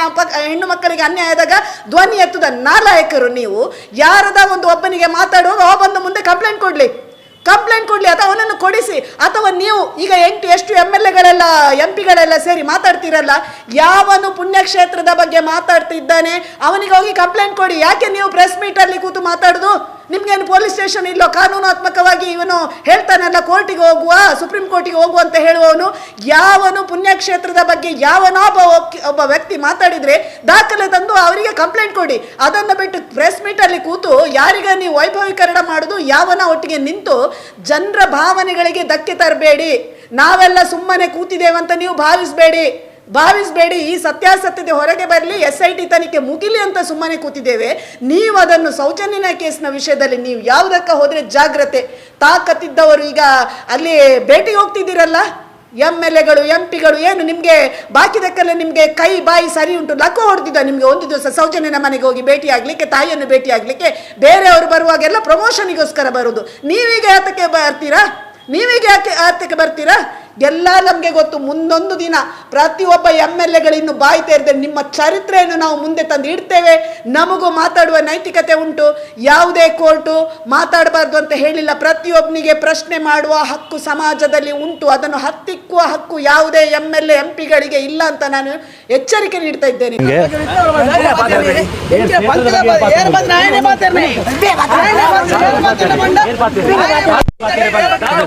ಹೆಣ್ಣು ಮಕ್ಕಳಿಗೆ ಅನ್ಯಾಯ ಆದಾಗ ಧ್ವನಿ ಎತ್ತದ ನಾಲಾಯಕರು ನೀವು. ಯಾರದ ಒಂದು ಒಬ್ಬನಿಗೆ ಮಾತಾಡುವಾಗ ಬಂದು ಮುಂದೆ ಕಂಪ್ಲೇಂಟ್ ಕೊಡ್ಲಿ. ಕಂಪ್ಲೇಂಟ್ ಕೊಡ್ಲಿ, ಅಥವಾ ಅವನನ್ನು ಕೊಡಿಸಿ, ಅಥವಾ ನೀವು ಈಗ ಎಂಟು, ಎಷ್ಟು ಎಂ ಎಲ್ ಎಗಳೆಲ್ಲ ಎಂ ಪಿಗಳೆಲ್ಲ ಸೇರಿ ಮಾತಾಡ್ತೀರಲ್ಲ, ಯಾವನು ಪುಣ್ಯಕ್ಷೇತ್ರದ ಬಗ್ಗೆ ಮಾತಾಡ್ತಿದ್ದಾನೆ, ಅವನಿಗೆ ಹೋಗಿ ಕಂಪ್ಲೇಂಟ್ ಕೊಡಿ. ಯಾಕೆ ನೀವು ಪ್ರೆಸ್ ಮೀಟಲ್ಲಿ ಕೂತು ಮಾತಾಡುದು? ನಿಮ್ಗೇನು ಪೊಲೀಸ್ ಸ್ಟೇಷನ್ ಇಲ್ಲೋ ಕಾನೂನಾತ್ಮಕವಾಗಿ ಇವನು ಹೇಳ್ತಾನಲ್ಲ ಕೋರ್ಟಿಗೆ ಹೋಗುವ, ಸುಪ್ರೀಂ ಕೋರ್ಟಿಗೆ ಹೋಗುವ ಅಂತ ಹೇಳುವವನು, ಯಾವನು ಪುಣ್ಯಕ್ಷೇತ್ರದ ಬಗ್ಗೆ ಯಾವನೊಬ್ಬ ಒಬ್ಬ ವ್ಯಕ್ತಿ ಮಾತಾಡಿದ್ರೆ ದಾಖಲೆ ತಂದು ಅವರಿಗೆ ಕಂಪ್ಲೇಂಟ್ ಕೊಡಿ. ಅದನ್ನು ಬಿಟ್ಟು ಪ್ರೆಸ್ ಮೀಟಲ್ಲಿ ಕೂತು ಯಾರಿಗ ನೀವು ವೈಭವೀಕರಣ ಮಾಡೋದು, ಯಾವನ ಒಟ್ಟಿಗೆ ನಿಂತು ಜನರ ಭಾವನೆಗಳಿಗೆ ಧಕ್ಕೆ ತರಬೇಡಿ. ನಾವೆಲ್ಲ ಸುಮ್ಮನೆ ಕೂತಿದ್ದೇವೆ ಅಂತ ನೀವು ಭಾವಿಸಬೇಡಿ. ಭಾವಿಸಬೇಡಿ, ಈ ಸತ್ಯಾಸತ್ಯತೆ ಹೊರಗೆ ಬರಲಿ, ಎಸ್ ಐ ಟಿ ತನಿಖೆ ಮುಗಿಲಿ ಅಂತ ಸುಮ್ಮನೆ ಕೂತಿದ್ದೇವೆ. ನೀವು ಅದನ್ನು ಸೌಜನ್ಯನ ಕೇಸ್ನ ವಿಷಯದಲ್ಲಿ ನೀವು ಯಾವುದಕ್ಕೆ ಹೋದರೆ ಜಾಗ್ರತೆ. ತಾಕತ್ತಿದ್ದವರು ಈಗ ಅಲ್ಲಿ ಭೇಟಿ ಹೋಗ್ತಿದ್ದೀರಲ್ಲ? ಎಂ ಎಲ್ ಎಗಳು, ಎಂ ಪಿಗಳು, ಏನು ನಿಮಗೆ ಬಾಕಿದಕ್ಕೆಲ್ಲ ನಿಮಗೆ ಕೈ, ಬಾಯಿ ಸರಿ ಉಂಟು. ಲಕ್ಕ ಹೊಡೆದಿದ್ದ ನಿಮಗೆ ಒಂದು ದಿವಸ ಸೌಜನ್ಯನ ಮನೆಗೆ ಹೋಗಿ ಭೇಟಿ ಆಗಲಿಕ್ಕೆ, ತಾಯಿಯನ್ನು ಭೇಟಿ ಆಗಲಿಕ್ಕೆ ಬೇರೆಯವರು ಬರುವಾಗೆಲ್ಲ ಪ್ರಮೋಷನಿಗೋಸ್ಕರ ಬರೋದು. ನೀವೀಗ ಯಾತಕ್ಕೆ ಬರ್ತೀರಾ? ನೀವೀಗ ಯಾಕೆ ಆರ್ಥಿಕೆ ಬರ್ತೀರಾ ಎಲ್ಲ ನಮಗೆ ಗೊತ್ತು ಮುಂದೊಂದು ದಿನ ಪ್ರತಿಯೊಬ್ಬ ಎಂ ಎಲ್ ಎಗಳಿನ್ನು ಇನ್ನು ಬಾಯಿ ತೆರೆದೆ ನಿಮ್ಮ ಚರಿತ್ರೆಯನ್ನು ನಾವು ಮುಂದೆ ತಂದು ಇಡ್ತೇವೆ ನಮಗೂ ಮಾತಾಡುವ ನೈತಿಕತೆ ಉಂಟು ಯಾವುದೇ ಕೋರ್ಟು ಮಾತಾಡಬಾರ್ದು ಅಂತ ಹೇಳಿಲ್ಲ ಪ್ರತಿಯೊಬ್ಬನಿಗೆ ಪ್ರಶ್ನೆ ಮಾಡುವ ಹಕ್ಕು ಸಮಾಜದಲ್ಲಿ ಉಂಟು ಅದನ್ನು ಹತ್ತಿಕ್ಕುವ ಹಕ್ಕು ಯಾವುದೇ ಎಂ ಎಲ್ ಎ ಎಂ ಪಿಗಳಿಗೆ ಇಲ್ಲ ಅಂತ ನಾನು ಎಚ್ಚರಿಕೆ ನೀಡ್ತಾ ಇದ್ದೇನೆ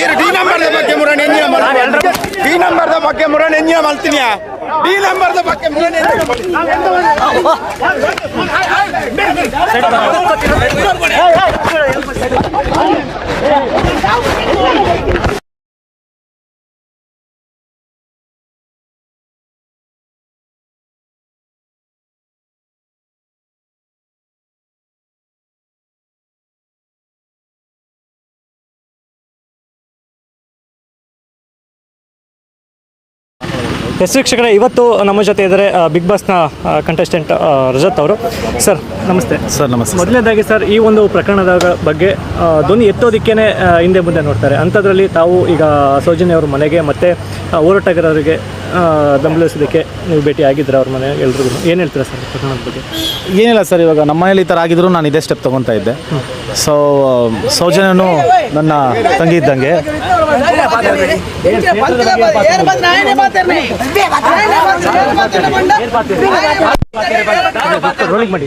ಇರು ಡಿ ನಂಬರ್ದ ಬಗ್ಗೆ ಮುರ ನೆಂಜಿನ ಮಾಡ್ತೀನಿ ಡಿ ನಂಬರ್ದ ಬಗ್ಗೆ ಮುರ ನೆಂಜಿನ ಮಾಡ್ತೀನಿ ಡಿ ನಂಬರ್ದ ಬಗ್ಗೆ ಮುರ ನೆಂಜಿನ ಮಾಡ್ತೀನಿ ಎಸ್ ವೀಕ್ಷಕರೇ ಇವತ್ತು ನಮ್ಮ ಜೊತೆ ಇದ್ದಾರೆ ಬಿಗ್ ಬಾಸ್ನ ಕಂಟೆಸ್ಟೆಂಟ್ ರಜತ್ ಅವರು. ಸರ್ ನಮಸ್ತೆ. ಸರ್ ನಮಸ್ತೆ ಮೊದಲನೇದಾಗಿ ಸರ್ ಈ ಒಂದು ಪ್ರಕರಣದ ಬಗ್ಗೆ ಧ್ವನಿ ಎತ್ತೋದಿಕ್ಕೇನೆ ಹಿಂದೆ ಮುಂದೆ ನೋಡ್ತಾರೆ. ಅಂಥದ್ರಲ್ಲಿ ತಾವು ಈಗ ಸೌಜನ್ಯ ಅವರ ಮನೆಗೆ ಮತ್ತು ಹೋರಾಟಗಾರರಿಗೆ ಆ, ಬೆಂಬಲಿಸೋದಕ್ಕೆ ನೀವು ಭೇಟಿ ಆಗಿದ್ದೀರಾ ಅವ್ರ ಮನೆ ಎಲ್ರಿಗೂ? ಏನು ಹೇಳ್ತೀರಾ ಸರ್ ಪ್ರಕರಣದ ಬಗ್ಗೆ? ಏನಿಲ್ಲ ಸರ್ ಇವಾಗ ನಮ್ಮ ಮನೇಲಿ ಈ ಥರ ಆಗಿದ್ರು ನಾನು ಇದೇ ಸ್ಟೆಪ್ ತೊಗೊತಾ ಇದ್ದೆ. ಸೊ ಸೌಜನ್ಯನು ನನ್ನ ತಂಗಿ ಇದ್ದಂಗೆ. ಮಾಡಿ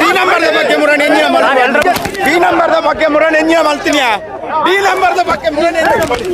ಡಿ ನಂಬರ್ದ ಬಗ್ಗೆ ಮುರ ನೆಂಜಿನ ಮಾಡ್ತೀನಿ ಡಿ ನಂಬರ್ದ ಬಗ್ಗೆ ಮುರ ನೆಂಜಿನ ಮಾಡ್ತೀನಿ ಡಿ ನಂಬರ್ದ ಬಗ್ಗೆ ಮುರ ನೆಂಜಿನ ಮಾಡ್ತೀನಿ